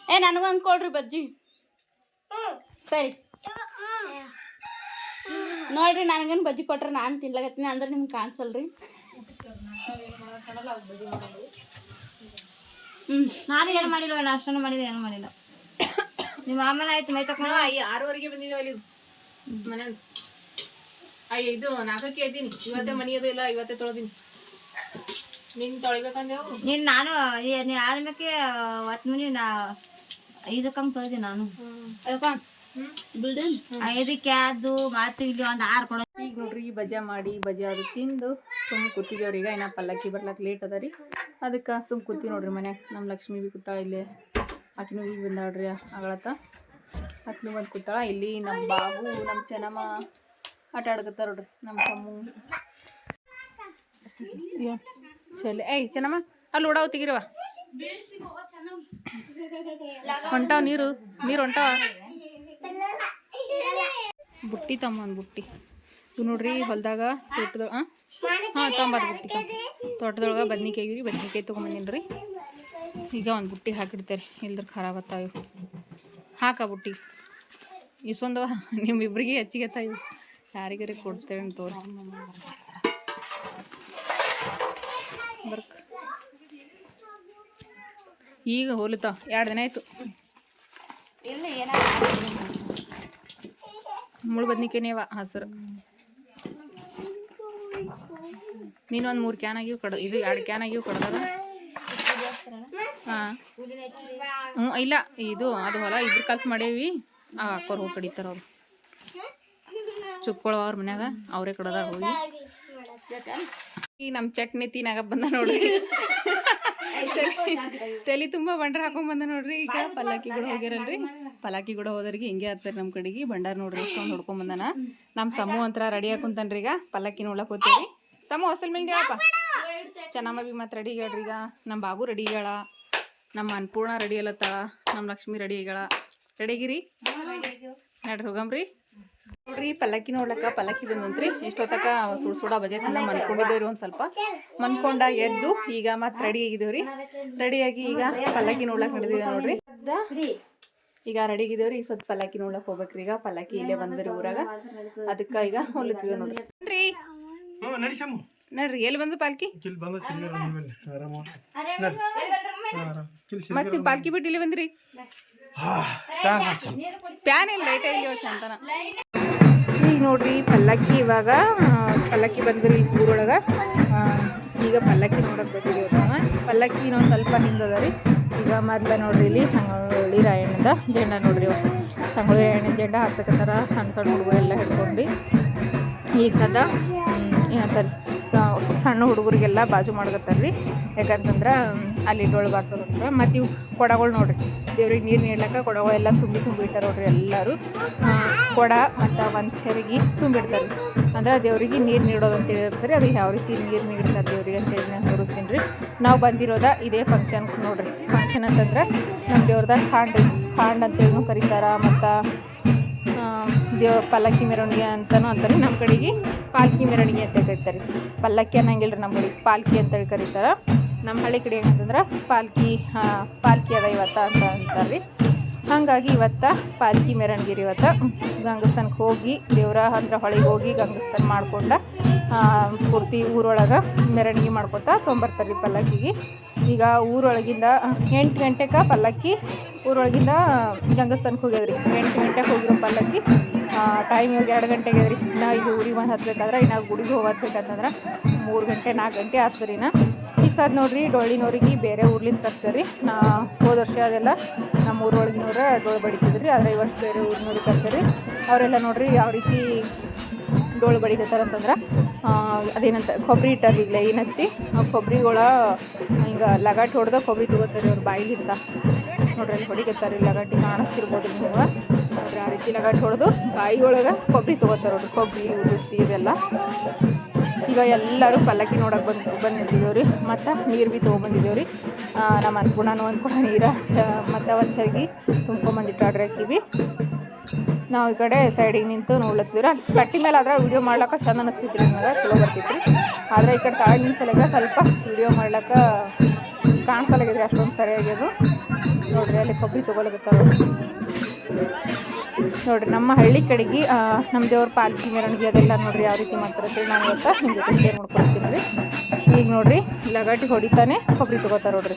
ಏ ನನಗೊಂದು ಕೊಡ್ರಿ ಬಜ್ಜಿ. ಸರಿ. ನೋಡ್ರಿ ನನಗೇನು ಬಜ್ಜಿ ಕೊಟ್ರೆ ನಾನು ತಿನ್ಲಕತ್ತೀನಿ ಅಂದ್ರೆ ನಿಮ್ಗೆ ಕಾಣಿಸಲ್ರಿ. ಹ್ಞೂ ನಾನು ಏನು ಮಾಡಿಲ್ಲ ನಾಷ್ಟನೂ ಮಾಡಿಲ್ಲ ಏನು ಮಾಡಿಲ್ಲ. ನಿಮ್ಮ ಆಮೇಲೆ ಆಯ್ತು ಮೈ ತಕೊಂಡು ಅಯ್ಯ ಆರೂವರೆಗೆ ಬಂದಿದ್ದೇವೆ ಅಲ್ಲಿ ಮನೆ ಅಯ್ಯ ಇದು ನಾಲ್ಕಕ್ಕೆ ಇದ್ದೀನಿ ಇವತ್ತೇ ಮನೆಯದು ಇಲ್ಲ ಇವತ್ತೇ ತೊಳೆದೀನಿ. ನಿನ್ ತೊಳಿಬೇಕಂದೇವು ನೀನು ನಾನು ನೀನು ಆದ್ಮೇಲೆ ಹತ್ತು ಮನಿ ನಾ ಐದಕ್ಕಂಗೆ ತೊಳ್ದಿ ನಾನು. ಅದಕ್ಕ ಅದು ಮಾತು ಇಲ್ಲಿ ಒಂದು ಆರು ಕೊಡೋ ಈಗ ನೋಡ್ರಿ ಬಜಾ ಮಾಡಿ ಬಜಾ ಅದು ತಿಂದು ಸುಮ್ ಕೂತಿದ್ದೇವ್ರಿ ಈಗ ಏನಪ್ಪ ಪಲ್ಲಕ್ಕಿ ಬರ್ಲಕ್ಕೆ ಲೇಟ್ ಅದ ರೀ. ಅದಕ್ಕೆ ಸುಮ್ ಕೂತೀವಿ ನೋಡ್ರಿ ಮನೆ ನಮ್ಮ ಲಕ್ಷ್ಮಿ ಬಿ ಕೂತಾಳ ಇಲ್ಲಿ. ಆಕಿನೂ ಈಗ ಬಂದಾಳ್ರಿ ಆಗಳತ್ತ ಆಕಿನೂ ಬಂದು ಕೂತಾಳ. ಇಲ್ಲಿ ನಮ್ಮ ಬಾಬು ನಮ್ಮ ಚೆನ್ನಮ್ಮ ಆಟ ಆಡಕತ್ತಾರ ನೋಡ್ರಿ. ನಮ್ಮ ತಮ್ಮ. ಚಲಿ. ಏಯ್ ಚೆನ್ನಮ್ಮ ಅಲ್ಲಿ ಓಡಾವ್ ತೆಗಿರವ ಹೊಂಟಾವ ನೀರು. ನೀರು ಹೊಂಟಾವ? ಬುಟ್ಟಿ ತಮ್ಮ ಒಂದು ಬುಟ್ಟಿ. ಇವು ನೋಡ್ರಿ ಹೊಲ್ದಾಗ ತೋಟದ ಹಾಂ ತೊಂಬತ್ತು ಬುಟ್ಟಿ ತೋಟದೊಳಗೆ ಬದ್ನಿಕಾಯಿ ಬದ್ನಿಕಾಯಿ ತೊಗೊಂಬಂದಿನಿ ಈಗ ಒಂದು ಬುಟ್ಟಿ ಹಾಕಿಡ್ತಾರೆ. ಇಲ್ದ್ರೆ ಖರಾಬ್ ಆತ್ತಾವ ಇವು. ಹಾಕ ಬುಟ್ಟಿ. ಇಸೊಂದು ನಿಮ್ಮಿಬ್ರಿಗೆ ಹೆಚ್ಚಿಗೆ ತಾಯಿ ಯಾರಿಗಾರಿ ಕೊಡ್ತೇವೆ ಅಂತ ತೋರಿ. ಈಗ ಹೋಲುತ್ತ ಎರಡು ದಿನ ಆಯಿತು. ಮುಳು ಬದ್ನಿಕೆನೇವ ಹಸಿರು. ನೀನು ಒಂದು ಮೂರು ಕ್ಯಾನ್ ಆಗಿಯೂ ಕಡ, ಇದು ಎರಡು ಕ್ಯಾನ್ ಆಗಿವು ಕಡ್ದಾರ ಹಾಂ. ಹ್ಞೂ ಇಲ್ಲ, ಇದು, ಅದು ಹೊಲ ಇದ್ರ ಕಲ್ತು ಮಾಡೇವಿ. ಅಕ್ಕೋರು ಹೋಗಿ ಕಡಿತಾರ ಅವ್ರು. ಚುಕ್ಕೊಳವ ಅವ್ರ ಮನ್ಯಾಗ, ಅವರೇ ಕಡದಾರ ಹೋಗಿ. ಈ ನಮ್ಮ ಚಟ್ನಿ ತಿನ್ನಾಗ ಬಂದ ನೋಡ್ರಿ. ತಲೆ ತುಂಬ ಬಂಡ್ರ ಹಾಕೊಂಡ್ ಬಂದ ನೋಡ್ರಿ. ಈಗ ಪಲ್ಲಕ್ಕಿ ಕೂಡ ಹೋಗ್ಯಾರಲ್ರಿ. ಪಲ್ಲಕ್ಕಿ ಕೂಡ ಹೋದವ್ರಿಗೆ ಹಿಂಗೆ ಆಗ್ತಾರೆ ನಮ್ಮ ಕಡೆಗೆ. ಬಂಡಾರ ನೋಡ್ರಿ ಇಷ್ಟೊಂದು ಹೊಡ್ಕೊಂಡ್ ಬಂದಾನ. ನಮ್ಮ ಸಮೂಹ ಅಂತರ ರೆಡಿ ಹಾಕೊಂತಾನ್ರಿ ಈಗ. ಪಲ್ಲಕ್ಕಿ ನೋಡ್ಲಕ್ ಹೋಗ್ತೀವಿ. ಸಮೂಹ ಹೊಸಲ್ ಮೇಲೆ ದೇವಪ್ಪ ಚೆನ್ನಮ್ಮ ಬಿ ಮತ್ತೆ ರೆಡಿ ಹೇಳ್ರಿ ಈಗ. ನಮ್ಮ ಬಾಬು ರೆಡಿ ಹೇಳ. ನಮ್ಮ ಅನ್ಪೂರ್ಣ ರೆಡಿ ಅಲ್ಲತ್ತಾಳ ನಮ್ಮ ಲಕ್ಷ್ಮಿ ರೆಡಿ ಆಗ್ಯಾಳ ರೆಡಿಗಿರಿ ನಡ್ರಿ ಹೋಗಮ್ರಿ. ನೋಡ್ರಿ ಪಲ್ಲಕ್ಕಿ ನೋಡ್ಲಕ್ಕ ಪಲ್ಲಕ್ಕಿ ಬಂದಂತ್ರಿ. ಇಷ್ಟೊತ್ತಕ ಸುಡ್ ಸುಡ ಬಜೆ ತಿಂದ ಮನ್ಕೊಂಡಿದ್ದೇವ್ರಿ ಒಂದ್ ಸ್ವಲ್ಪ. ಮನ್ಕೊಂಡಾಗ ಎದ್ದು ಈಗ ಮತ್ತೆ ರೆಡಿ ಆಗಿದ್ದೇವ್ರಿ. ರೆಡಿಯಾಗಿ ಈಗ ಪಲ್ಲಕ್ಕಿ ನೋಡ್ಲಕ್ ನಡೆದಿದೆ ನೋಡ್ರಿ. ಈಗ ರೆಡಿ ಆಗಿದ್ದೇವ್ರಿ ಈಗ ಸ್ವಲ್ಪ ಪಲ್ಲಕ್ಕಿ ನೋಡಕ್ ಹೋಗ್ಬೇಕ್ರಿ. ಈಗ ಪಲ್ಲಕ್ಕಿ ಇಲ್ಲೇ ಬಂದ್ರಿ ಊರಾಗ. ಅದಕ್ಕ ಈಗ ಹೊಲತ್ತಿದ ನೋಡ್ರಿ. ನಡ್ರಿ ನಡಿ ಶಮ್ಮು ನಡ್ರಿ ಎಲ್ಲಿ ಬಂದು ಪಾಲ್ಕಿ ಮತ್ತೆ ಪಾಲ್ಕಿ ಬಿಟ್ಟು ಇಲ್ಲಿ ಬಂದ್ರಿ? ಪ್ಯಾನ್ ಇಲ್ಲ ಲೈಟ್ ಇಲ್ಲಿ ಚಂತನ ಈಗ ನೋಡ್ರಿ ಪಲ್ಲಕ್ಕಿ ಇವಾಗ ಪಲ್ಲಕ್ಕಿ ಬಂದ್ರಿ ಊರೊಳಗ. ಈಗ ಪಲ್ಲಕ್ಕಿ ನೋಡಕ್ ಬರ್ತೀವಿ ಪಲ್ಲಕ್ಕಿ ನಾವು ಸ್ವಲ್ಪ ಹಿಂದದ ರೀ. ಈಗ ಮೊದ್ಲು ನೋಡ್ರಿ ಇಲ್ಲಿ ಸಂಗೊಳ್ಳಿ ರಾಯಣ್ಣದ ಜೆಂಡ ನೋಡ್ರಿ. ಸಂಗೊಳ್ಳಿ ರಾಯಣ್ಣ ಜೆಂಡ ಹಚ್ಚಕತ್ತಾರ ಸಣ್ಣ ಸಣ್ಣ ಹುಡುಗರು ಎಲ್ಲ ಹಿಡ್ಕೊಂಡು ಈಗ ಸದ ಏನಂತಾರೆ ಸಣ್ಣ ಹುಡುಗರಿಗೆಲ್ಲ ಬಾಜು ಮಾಡ್ಕತ್ತಾರ್ರಿ. ಯಾಕಂತಂದ್ರೆ ಅಲ್ಲಿ ಡೊಳ್ಳು ಬಾರ್ಸೋದಂದ್ರೆ ಮತ್ತು ಇವು ಕೊಡಗಳು ನೋಡ್ರಿ. ದೇವ್ರಿಗೆ ನೀರು ನೀಡ್ಲಕ್ಕ ಕೊಡಗಳೆಲ್ಲ ತುಂಬಿ ತುಂಬಿಟ್ಟಾರ ನೋಡ್ರಿ ಎಲ್ಲರೂ. ಕೊಡ ಮತ್ತು ಒಂದು ಚೆರಿಗೆ ತುಂಬಿಡ್ತಾರೆ. ಅಂದ್ರೆ ದೇವ್ರಿಗೆ ನೀರು ನೀಡೋದು ಅಂತ ಹೇಳಿರ್ತಾರೆ. ಅದು ಯಾವ ರೀತಿ ನೀರು ನೀಡ್ತಾರೆ ದೇವ್ರಿಗೆ ಅಂತೇಳಿ ನಾನು ತೋರಿಸ್ತೀನಿ ರೀ. ನಾವು ಬಂದಿರೋದ ಇದೇ ಫಂಕ್ಷನ್ ನೋಡ್ರಿ. ಫಂಕ್ಷನ್ ಅಂತಂದ್ರೆ ನಮ್ಮ ದೇವ್ರದಾಗ ಖಾಂಡ್ ಖಾಂಡ್ ಅಂತೇಳಿ ಕರೀತಾರ. ಮತ್ತು ದೇವ ಪಲ್ಲಕ್ಕಿ ಮೆರವಣಿಗೆ ಅಂತಲೂ ಅಂತಾರೆ. ನಮ್ಮ ಕಡೆಗೆ ಪಾಲ್ಕಿ ಮೆರವಣಿಗೆ ಅಂತ ಕರೀತಾರೆ. ಪಲ್ಲಕ್ಕಿ ಅನ್ನಂಗಿಲ್ಲ ನಮ್ಮ ಕಡೆಗೆ. ಪಾಲ್ಕಿ ಅಂತೇಳಿ ಕರೀತಾರೆ. ನಮ್ಮ ಹಳ್ಳಿ ಕಡೆ ಏನಂತಂದ್ರೆ ಪಾಲ್ಕಿ ಪಾಲ್ಕಿ ಅದ ಇವತ್ತ ಅಂತ ಅಂತಾರೆ ರೀ ಹಾಗಾಗಿ ಇವತ್ತ ಪಾಲ್ಕಿ ಮೆರವಣಿಗೆ ಇವತ್ತ ಗಂಗಸ್ಥಾನಕ್ಕೆ ಹೋಗಿ ದೇವರ ಹತ್ರ ಹೊಳಿಗೆ ಹೋಗಿ ಗಂಗಸ್ಥಾನ ಮಾಡ್ಕೊಂಡ ಪೂರ್ತಿ ಊರೊಳಗೆ ಮೆರವಣಿಗೆ ಮಾಡ್ಕೊತ ತೊಂಬರ್ತಾರೆ ರೀ ಪಲ್ಲಕ್ಕಿಗೆ. ಈಗ ಊರೊಳಗಿಂದ ಎಂಟು ಗಂಟೆಗೆ ಪಲ್ಲಕ್ಕಿ, ಊರೊಳಗಿಂದ ಗಂಗಸ್ಥಾನಕ್ಕೆ ಹೋಗ್ಯದ್ರಿ. ಎಂಟು ಗಂಟೆಗೆ ಹೋಗಿರೋ ಪಲ್ಲಕ್ಕಿ ಟೈಮ್ ಇವಾಗ ಎರಡು ಗಂಟೆಗೆ ರೀ ನಾ ಈಗ ಊರಿಗೆ ಬಂದು ಹತ್ಬೇಕಾದ್ರೆ, ಇನ್ನು ಗುಡಿಗೆ ಹೋಗ್ಬೇಕಂತಂದ್ರೆ ಮೂರು ಗಂಟೆ ನಾಲ್ಕು ಗಂಟೆ ಆಗ್ತದ್ರಿ ನಾ ಈಗ ಸದ್ ನೋಡ್ರಿ ಡೊಳ್ಳಿನವ್ರಿಗೆ ಬೇರೆ ಊರ್ಲಿಂದ ತರ್ಸರಿ ನಾ ಹೋದ ವರ್ಷ ಅದೆಲ್ಲ ನಮ್ಮ ಊರೊಳಗಿನವ್ರ ಡೊಳ್ಳು ಬಡಿತಿದ್ರಿ ಆದರೆ ಈ ವರ್ಷ ಬೇರೆ ಊರಿನವ್ರಿಗೆ ತರ್ಸರಿ ಅವರೆಲ್ಲ ನೋಡ್ರಿ ಯಾವ ರೀತಿ ಡೋಳು ಆ, ಅದೇನಂತ ಕೊಬ್ಬರಿ ಇಟ್ಟಾರ ಈಗ ಲೈನ್ ಹಚ್ಚಿ ಕೊಬ್ಬರಿಗಳ ಹಿಂಗೆ ಲಗಾಟಿ ಹೊಡೆದ ಕೊಬ್ಬರಿ ತಗೋತಾರೆ ಅವ್ರ ಬಾಯಿಗಿಂತ. ನೋಡ್ರಿ ಅಲ್ಲಿ ಹೊಡಿಕತ್ತಾರೆ ಲಗಾಟಿ ಕಾಣಿಸ್ತಿರ್ಬೋದು ನೀವು ಆ ರೀತಿ ಲಗಾಟಿ ಹೊಡೆದು ಬಾಯಿ ಒಳಗೆ ಕೊಬ್ಬರಿ ತಗೋತಾರೆ ನೋಡ್ರಿ ಕೊಬ್ಬರಿ ಉದುರ್ತಿ ಇದೆಲ್ಲ ಈಗ ಎಲ್ಲರೂ ಪಲ್ಲಕ್ಕಿ ನೋಡೋಕೆ ಬಂದು ಬಂದು ನಿಂತಿದ್ದೇವ್ರಿ ಮತ್ತು ನೀರು ಬಿ ತೊಗೊಂಬಂದಿದ್ದೇವ್ರಿ. ನಮ್ಮ ಅನ್ಪೂರ್ಣನೂ ಅನ್ಕೊಂಡು ನೀರು ಚ ಮತ್ತು ಒಂದು ಚರ್ಗಿ ತುಂಬ್ಕೊಂಬಂದಿಟ್ಟಾಡ್ರಿ ಹಾಕಿವಿ ನಾವು ಈ ಕಡೆ ಸೈಡಿಗೆ ನಿಂತು ನೋಡ್ಲತ್ತೀವ್ರ ಕಟ್ಟಿ ಮೇಲೆ ಆದ್ರೆ ವಿಡಿಯೋ ಮಾಡ್ಲಕ್ಕ ಚಂದ ರೀ ನನಗೆ, ಚಲೋ ಬರ್ತೈತ್ರಿ. ಆದರೆ ಈ ಕಡೆ ತಾಳು ನಿಂತಲಾಗ ಸ್ವಲ್ಪ ವಿಡಿಯೋ ಮಾಡ್ಲಿಕ್ಕೆ ಕಾಣಿಸಲಾಗಿದ್ರಿ ಅಷ್ಟೊಂದು ಸರಿಯಾಗ್ಯದು ನೋಡ್ರಿ ಅಲ್ಲಿ ಕೊಬ್ಬರಿ ನೋಡ್ರಿ, ನಮ್ಮ ಹಳ್ಳಿ ಕಡೆಗೆ ನಮ್ಮ ದೇವ್ರ ಪಾಲ್ಕಿ ಮೆರವಣಿಗೆ ಅದೆಲ್ಲ ನೋಡ್ರಿ ಯಾವ ರೀತಿ ಮಾಡ್ತಾರೆ ನಾನು ಇವತ್ತು ನಿಮ್ಮ ಜೊತೆ ಶೇರ್ ಮಾಡ್ಕೊಳ್ತೀನಿ ರೀ ಈಗ ನೋಡ್ರಿ, ಲಗಾಟಿ ಹೊಡಿತಾನೆ, ಕೊಬ್ಬರಿ ತಗೋತಾರೆ ನೋಡ್ರಿ.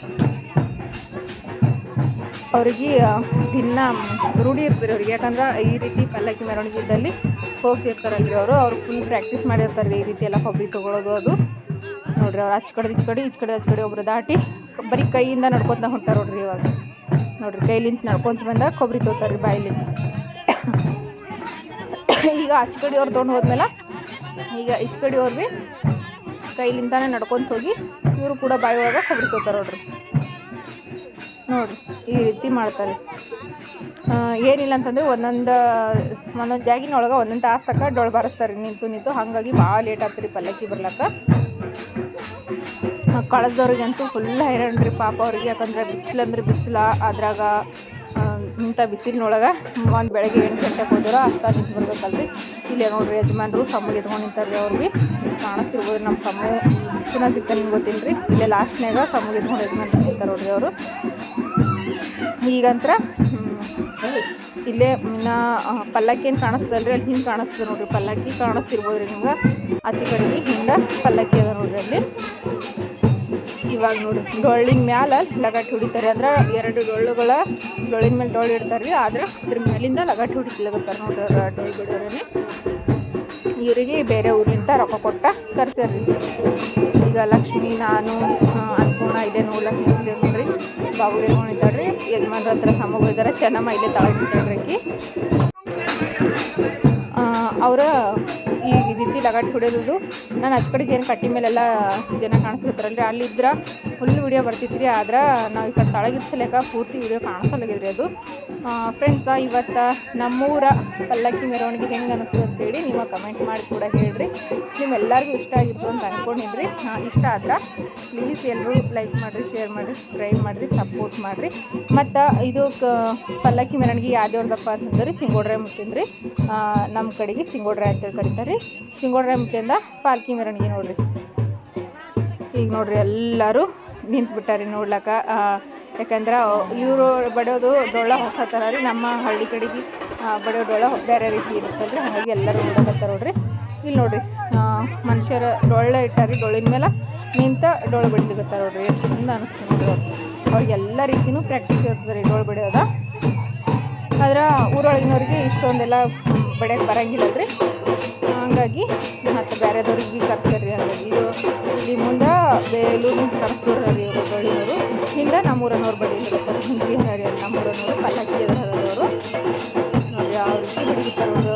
ಅವ್ರಿಗೆ ದಿನ, ರೂಢಿ ಇರ್ತಾರೆ ಅವ್ರಿಗೆ. ಯಾಕಂದ್ರೆ ಈ ರೀತಿ ಪಲ್ಲಕ್ಕಿ ಮೆರವಣಿಗೆ ಇದ್ದಲ್ಲಿ ಹೋಗ್ತಿರ್ತಾರಲ್ರಿ ಅವರು. ಅವ್ರು ಫುಲ್ ಪ್ರಾಕ್ಟೀಸ್ ಮಾಡಿರ್ತಾರೆ ಈ ರೀತಿ ಎಲ್ಲ ಕೊಬ್ಬರಿ ತೊಗೊಳೋದು, ಅದು. ನೋಡ್ರಿ, ಅವ್ರು ಆಚೆ ಕಡೆ ಈಚೆ ಕಡೆ ಈಚೆ ಕಡೆ ಆಚೆ ಕಡೆ ಒಬ್ರು ದಾಟಿ ಬರೀ ಕೈಯಿಂದ ನಡ್ಕೊತ ಹೊಂಟಾರ ನೋಡ್ರಿ ಇವಾಗ. ನೋಡ್ರಿ, ಕೈಲಿಂತ ನಡ್ಕೊತ ಬಂದಾಗ ಕೊಬ್ಬರಿ ತೋತಾರೆ ರೀ ಬಾಯಿಲಿಂದ. ಈಗ ಆಚೆ ಕಡೆ ಅವ್ರು ತೊಗೊಂಡು ಹೋದ್ಮೇಲೆ ಈಗ ಈಚೆ ಕಡೆ ಅವ್ರು ಭೀ ಕೈಲಿಂದಾನೆ ನಡ್ಕೊಂತ ಹೋಗಿ ಇವರು ಕೂಡ ಬಾಯಿ ಒಳಗೆ ಕೊಬ್ಬರಿ ತೊಗೋತಾರೆ ನೋಡ್ರಿ. ನೋಡ್ರಿ, ಈ ರೀತಿ ಮಾಡ್ತಾರೆ. ಏನಿಲ್ಲ ಅಂತಂದ್ರೆ ಒಂದೊಂದು ಒಂದೊಂದು ಜಾಗಿನೊಳಗೆ ಒಂದೊಂದು ತಾಸು ತಕ್ಕ ಡೊಳ್ ಬಾರಿಸ್ತಾರೆ. ನಿಂತು ನಿಂತು ಹಾಗಾಗಿ ಭಾಳ ಲೇಟ್ ಆಗ್ತೀರಿ ಪಲ್ಲಕ್ಕಿ ಬರ್ಲಕ್ಕ ಕಳೆದವ್ರಿಗಂತೂ ಫುಲ್ ಹೈರಾಣ್ರಿ ಪಾಪ ಅವ್ರಿಗೆ. ಯಾಕಂದ್ರೆ ಬಿಸಿಲಂದ್ರೆ ಬಿಸಿಲ, ಅದ್ರಾಗ ಇಂಥ ಬಿಸಿಲಿನೊಳಗೆ ಒಂದು ಬೆಳಗ್ಗೆ ಎಂಟು ಗಂಟೆಗೆ ಹೋದ್ರೆ ಅಷ್ಟ ನಿಂತು ಬರ್ಬೇಕಲ್ರಿ. ಇಲ್ಲೇ ನೋಡ್ರಿ ಸಮ್ಮಿಗೆ ಸಮ್ಮಗೆ ಎತ್ಕೊಂಡು ನಿಂತಾರೆ ಅವ್ರಿಗೆ ಕಾಣಿಸ್ತಿರ್ಬೋದು ನಮ್ಮ ಸಮೂಹ. ಪುನಃ ಸಿಗ್ತಾನೆ ನಿಮ್ಗೆ ಗೊತ್ತಿಲ್ಲ ರೀ ಇಲ್ಲೇ ಲಾಸ್ಟ್ನಾಗ ಸಮೂಹ ಇದ್ಕೊಂಡು ಯಜಮಾನ್ ನಿಂತಾರೆ ನೋಡ್ರಿ ಅವರು. ಈಗಂತ್ರ ಇಲ್ಲೇ ಇನ್ನ ಪಲ್ಲಕ್ಕಿ ಏನು ಕಾಣಿಸ್ತದಲ್ರಿ? ಅಲ್ಲಿ ಹಿಂಗೆ ಕಾಣಿಸ್ತದೆ ನೋಡ್ರಿ. ಪಲ್ಲಕ್ಕಿ ಕಾಣಿಸ್ತಿರ್ಬೋದು ರೀ ನಿಮ್ಗೆ. ಆಚೆ ಕಡೆಗೆ ಹಿಂಗೆ ಪಲ್ಲಕ್ಕಿ ಅದ ನೋಡ್ರಿ ಅಲ್ಲಿ. ಇವಾಗ ನೋಡಿ, ಡೊಳ್ಳಿನ ಮ್ಯಾಲ ಲಗಟ್ ಹೊಡಿತಾರೆ. ಅಂದ್ರೆ ಎರಡು ಡೊಳ್ಳುಗಳ ಡೊಳ್ಳಿನ ಮೇಲೆ ಡೊಳ್ಳು ಇಡ್ತಾರೆ ರೀ. ಆದ್ರೆ ಅದ್ರ ಮೇಲಿಂದ ಲಗಟ್ ಹೊಡಿಸ್ಲಾಗತ್ತಾರೆ ನೋಡ್ರಿ ಡೊಳ್ಳು ಬಿಡೋರೇ. ಇವರಿಗೆ ಬೇರೆ ಊರಿಂದ ರೊಕ್ಕ ಕೊಟ್ಟ ಕರ್ಸ್ಯಾರ್ರಿ ಈಗ ಲಕ್ಷ್ಮಿ, ನಾನು ಅನ್ಪೂರ್ಣ ಇದೆ ಇಲ್ಲೇ ಲಕ್ಷ್ಮಿ ನಿಂತಿದ್ದೀವಿ ನೋಡ್ರಿ ಬಾಬು ನಿಂತಾಳ್ರಿ. ಯಜಮಾನ್ರ ಹತ್ರ ಸಮೂಹ ಇದ್ದಾರೆ ಚೆನ್ನಮ್ಮ ಇಲ್ಲೇ ತಳಗೆ ನಿಂತಾಳ್ರಿ ಆಕಿ. ಅವರ ಈ ರೀತಿ ಲಗಾಟ್ ಹೊಡೆಯೋದು. ನಾನು ಅಚ್ ಕಡೆಗೆ ಏನು ಕಟ್ಟಿ ಮೇಲೆಲ್ಲ ಜನ ಕಾಣಿಸ್ಕೊತಾರಲ್ರಿ, ಅಲ್ಲಿದ್ರೆ ಫುಲ್ ವಿಡಿಯೋ ಬರ್ತಿತ್ತು ರೀ ಆದ್ರೆ ನಾವು ಈ ಕಡೆ ತಳಗಿರ್ಸಲೇಕ ಪೂರ್ತಿ ವಿಡಿಯೋ ಕಾಣಿಸಲಾಗಿದ್ರಿ ಅದು. ಫ್ರೆಂಡ್ಸ ಇವತ್ತು ನಮ್ಮೂರ ಪಲ್ಲಕ್ಕಿ ಮೆರವಣಿಗೆ ಹೆಂಗೆ ಅನಿಸ್ತು ಅಂತೇಳಿ ನೀವು ಕಮೆಂಟ್ ಮಾಡಿ ಕೂಡ ಹೇಳ್ರಿ. ನಿಮ್ಮೆಲ್ಲರಿಗೂ ಇಷ್ಟ ಆಗಿತ್ತು ಅಂತ ಅಂದ್ಕೊಂಡಿದ್ರಿ ಇಷ್ಟ ಆದ್ರೆ ಪ್ಲೀಸ್ ಎಲ್ಲರೂ ಲೈಕ್ ಮಾಡಿರಿ ಶೇರ್ ಮಾಡಿರಿ ಸಬ್ಸ್ಕ್ರೈಬ್ ಮಾಡಿರಿ ಸಪೋರ್ಟ್ ಮಾಡಿರಿ. ಮತ್ತು ಇದು ಕ, ಪಲ್ಲಕ್ಕಿ ಮೆರವಣಿಗೆ ಯಾವ್ದವ್ರದಪ್ಪ ಅಂತಂದ್ರೆ ಸಿಂಗೋಡ್ರೆ ಮುಟ್ಟಿಂದ್ರಿ ನಮ್ಮ ಕಡೆಗೆ ಸಿಂಗೋಡ್ರೆ ಅಂತೇಳಿ ಕರೀತಾರೆ. ಸಿಂಗೋಡ್ರೆ ಮುಖ್ಯಂದ ಪಾಲ್ಕಿ ಮೆರವಣಿಗೆ ನೋಡ್ರಿ. ಈಗ ನೋಡ್ರಿ ಎಲ್ಲರೂ ನಿಂತ್ಬಿಟ್ಟಾರಿ ನೋಡ್ಲಕ್ಕ. ಆ, ಯಾಕಂದ್ರೆ ಇವರು ಬಡಿಯೋದು ಡೊಳ್ಳ ಹೊಸ ಥರ ರೀ. ನಮ್ಮ ಹಳ್ಳಿ ಕಡೆಗೆ ಬಡೋ ಬಡಿಯೋ ಡೊಳ್ಳ ಬೇರೆ ರೀತಿ ಇರುತ್ತಲ್ಲ ರೀ ಹಾಗಾಗಿ ಎಲ್ಲರೂ ನೋಡಕತ್ತಾರ ನೋಡ್ರಿ. ಇಲ್ಲಿ ನೋಡ್ರಿ ಮನುಷ್ಯರ ಡೊಳ್ಳ ಇಟ್ಟಾರಿ ಡೊಳ್ಳಿನ ಮೇಲೆ ನಿಂತ ಡೊಳ್ಳು ಬಡಿಲಿಕತ್ತಾರ ನೋಡ್ರಿ. ಎಷ್ಟು ಚಂದ ಅನಿಸ್ತು ನೋಡ್ರಿ ಅವ್ರು. ಅವ್ರಿಗೆ ಎಲ್ಲ ರೀತಿನೂ ಪ್ರಾಕ್ಟೀಸ್ ಇರ್ತದೆ ರೀ ಡೊಳ್ಳು ಬಡಿಯೋದ. ಆದ್ರೆ ಊರೊಳಗಿನವ್ರಿಗೆ ಇಷ್ಟೊಂದೆಲ್ಲ ಬಡಿಯೋಕೆ ಬರಂಗಿಲ್ಲ ರೀ ಹಂಗಾಗಿ ಮತ್ತು ಬೇರೆದವ್ರಿಗೆ ಕರ್ಸ್ಯಾರ್ರಿ ಹಾಗಾಗಿ ಇದು ಇಲ್ಲಿ ಮುಂದೆ ಬೇಲೂರು ಕರೆಸ್ದವ್ರು ರೀ ಇವರು ಬಳಿಯವರು ಹಿಂದೆ ನಮ್ಮೂರನವ್ರು ಬಡಿಲಿರ್ತಾರೆ ಹಿಂದಿ ಹರಿ ಅಲ್ಲಿ ನಮ್ಮೂರನವರು ಪಲ್ಲಕ್ಕಿ ಯಾವ ರೀತಿ ಅವರು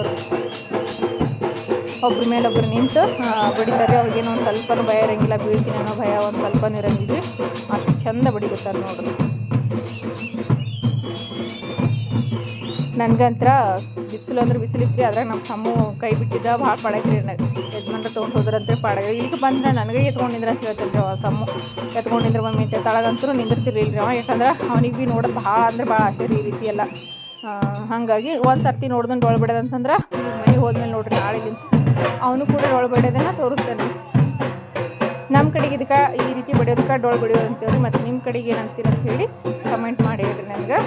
ಒಬ್ರ ಮೇಲೆ ಒಬ್ರು ನಿಂತು ಬಡಿತಾರೆ. ಅವ್ರಿಗೇನೋ ಒಂದು ಸ್ವಲ್ಪನೂ ಭಯ ಇರಂಗಿಲ್ಲ. ಬೀಳ್ತೀನಿ ಅನ್ನೋ ಭಯ, ಒಂದು ಸ್ವಲ್ಪನೂ ಇರಂಗಿಲ್ಲ ಅಷ್ಟು ಚಂದ ಬಡಿಗುತ್ತಾರೆ ನೋಡ್ರಿ. ನನಗಂತ್ರ ಬಿಸಿಲು ಅಂದ್ರೆ ಬಿಸಿಲು ಅದ್ರಾಗ ನಮ್ಮ ಸಮ್ಮು ಕೈ ಬಿಟ್ಟಿದ್ದ, ಭಾಳ ಪಡಕ್ರಿ ನನಗೆ ಯಜಮಾನ್ರ ತೊಗೊಂಡು ಹೋದ್ರಂತೆ ಪಡಗ ಈಗ ಬಂದ್ರೆ ನನಗೆ ಎತ್ಕೊಂಡಿದ್ರ ಅಂತ ಹೇಳ್ತಿದ್ರಿ ಅವ ಸಮ್ಮು. ಎತ್ಕೊಂಡಿದ್ರ ಮಮ್ಮಿ ಅಂತ ತಳಗಂತೂ ನಿಂದಿರ್ತಿರ್ಲಿಲ್ಲ ಅವ. ಯಾಕಂದ್ರೆ ಅವ್ನಿಗೆ ಭೀ ನೋಡೋದು ಭಾಳ ಅಂದ್ರೆ ಭಾಳ ಆಸೆ ರೀ ಈ ರೀತಿ ಎಲ್ಲ. ಹಾಗಾಗಿ ಒಂದು ಸರ್ತಿ ನೋಡ್ದಂಡು ಡೊಳ್ ಬಿಡೋದಂತಂದ್ರೆ ಮನೆಗೆ ಹೋದ್ಮೇಲೆ ನೋಡ್ರಿ ನಾಳೆಗಿಂತ ಅವನು ಕೂಡ ಡೊಳ್ ಬಿಡೋದನ್ನ ತೋರಿಸ್ತಾನೆ ನಮ್ಮ ಕಡೆಗೆ ಇದಕ್ಕೆ ಈ ರೀತಿ ಬಡಿಯೋದಕ್ಕೆ ಡೊಳ್ ಬಡಿಯೋದು ಅಂತೇಳಿ ಮತ್ತು ನಿಮ್ಮ ಕಡೆಗೆ ಏನಂತೀರ ಅಂತ ಹೇಳಿ ಕಮೆಂಟ್ ಮಾಡಿ ಹೇಳ್ರಿ ನನಗೆ.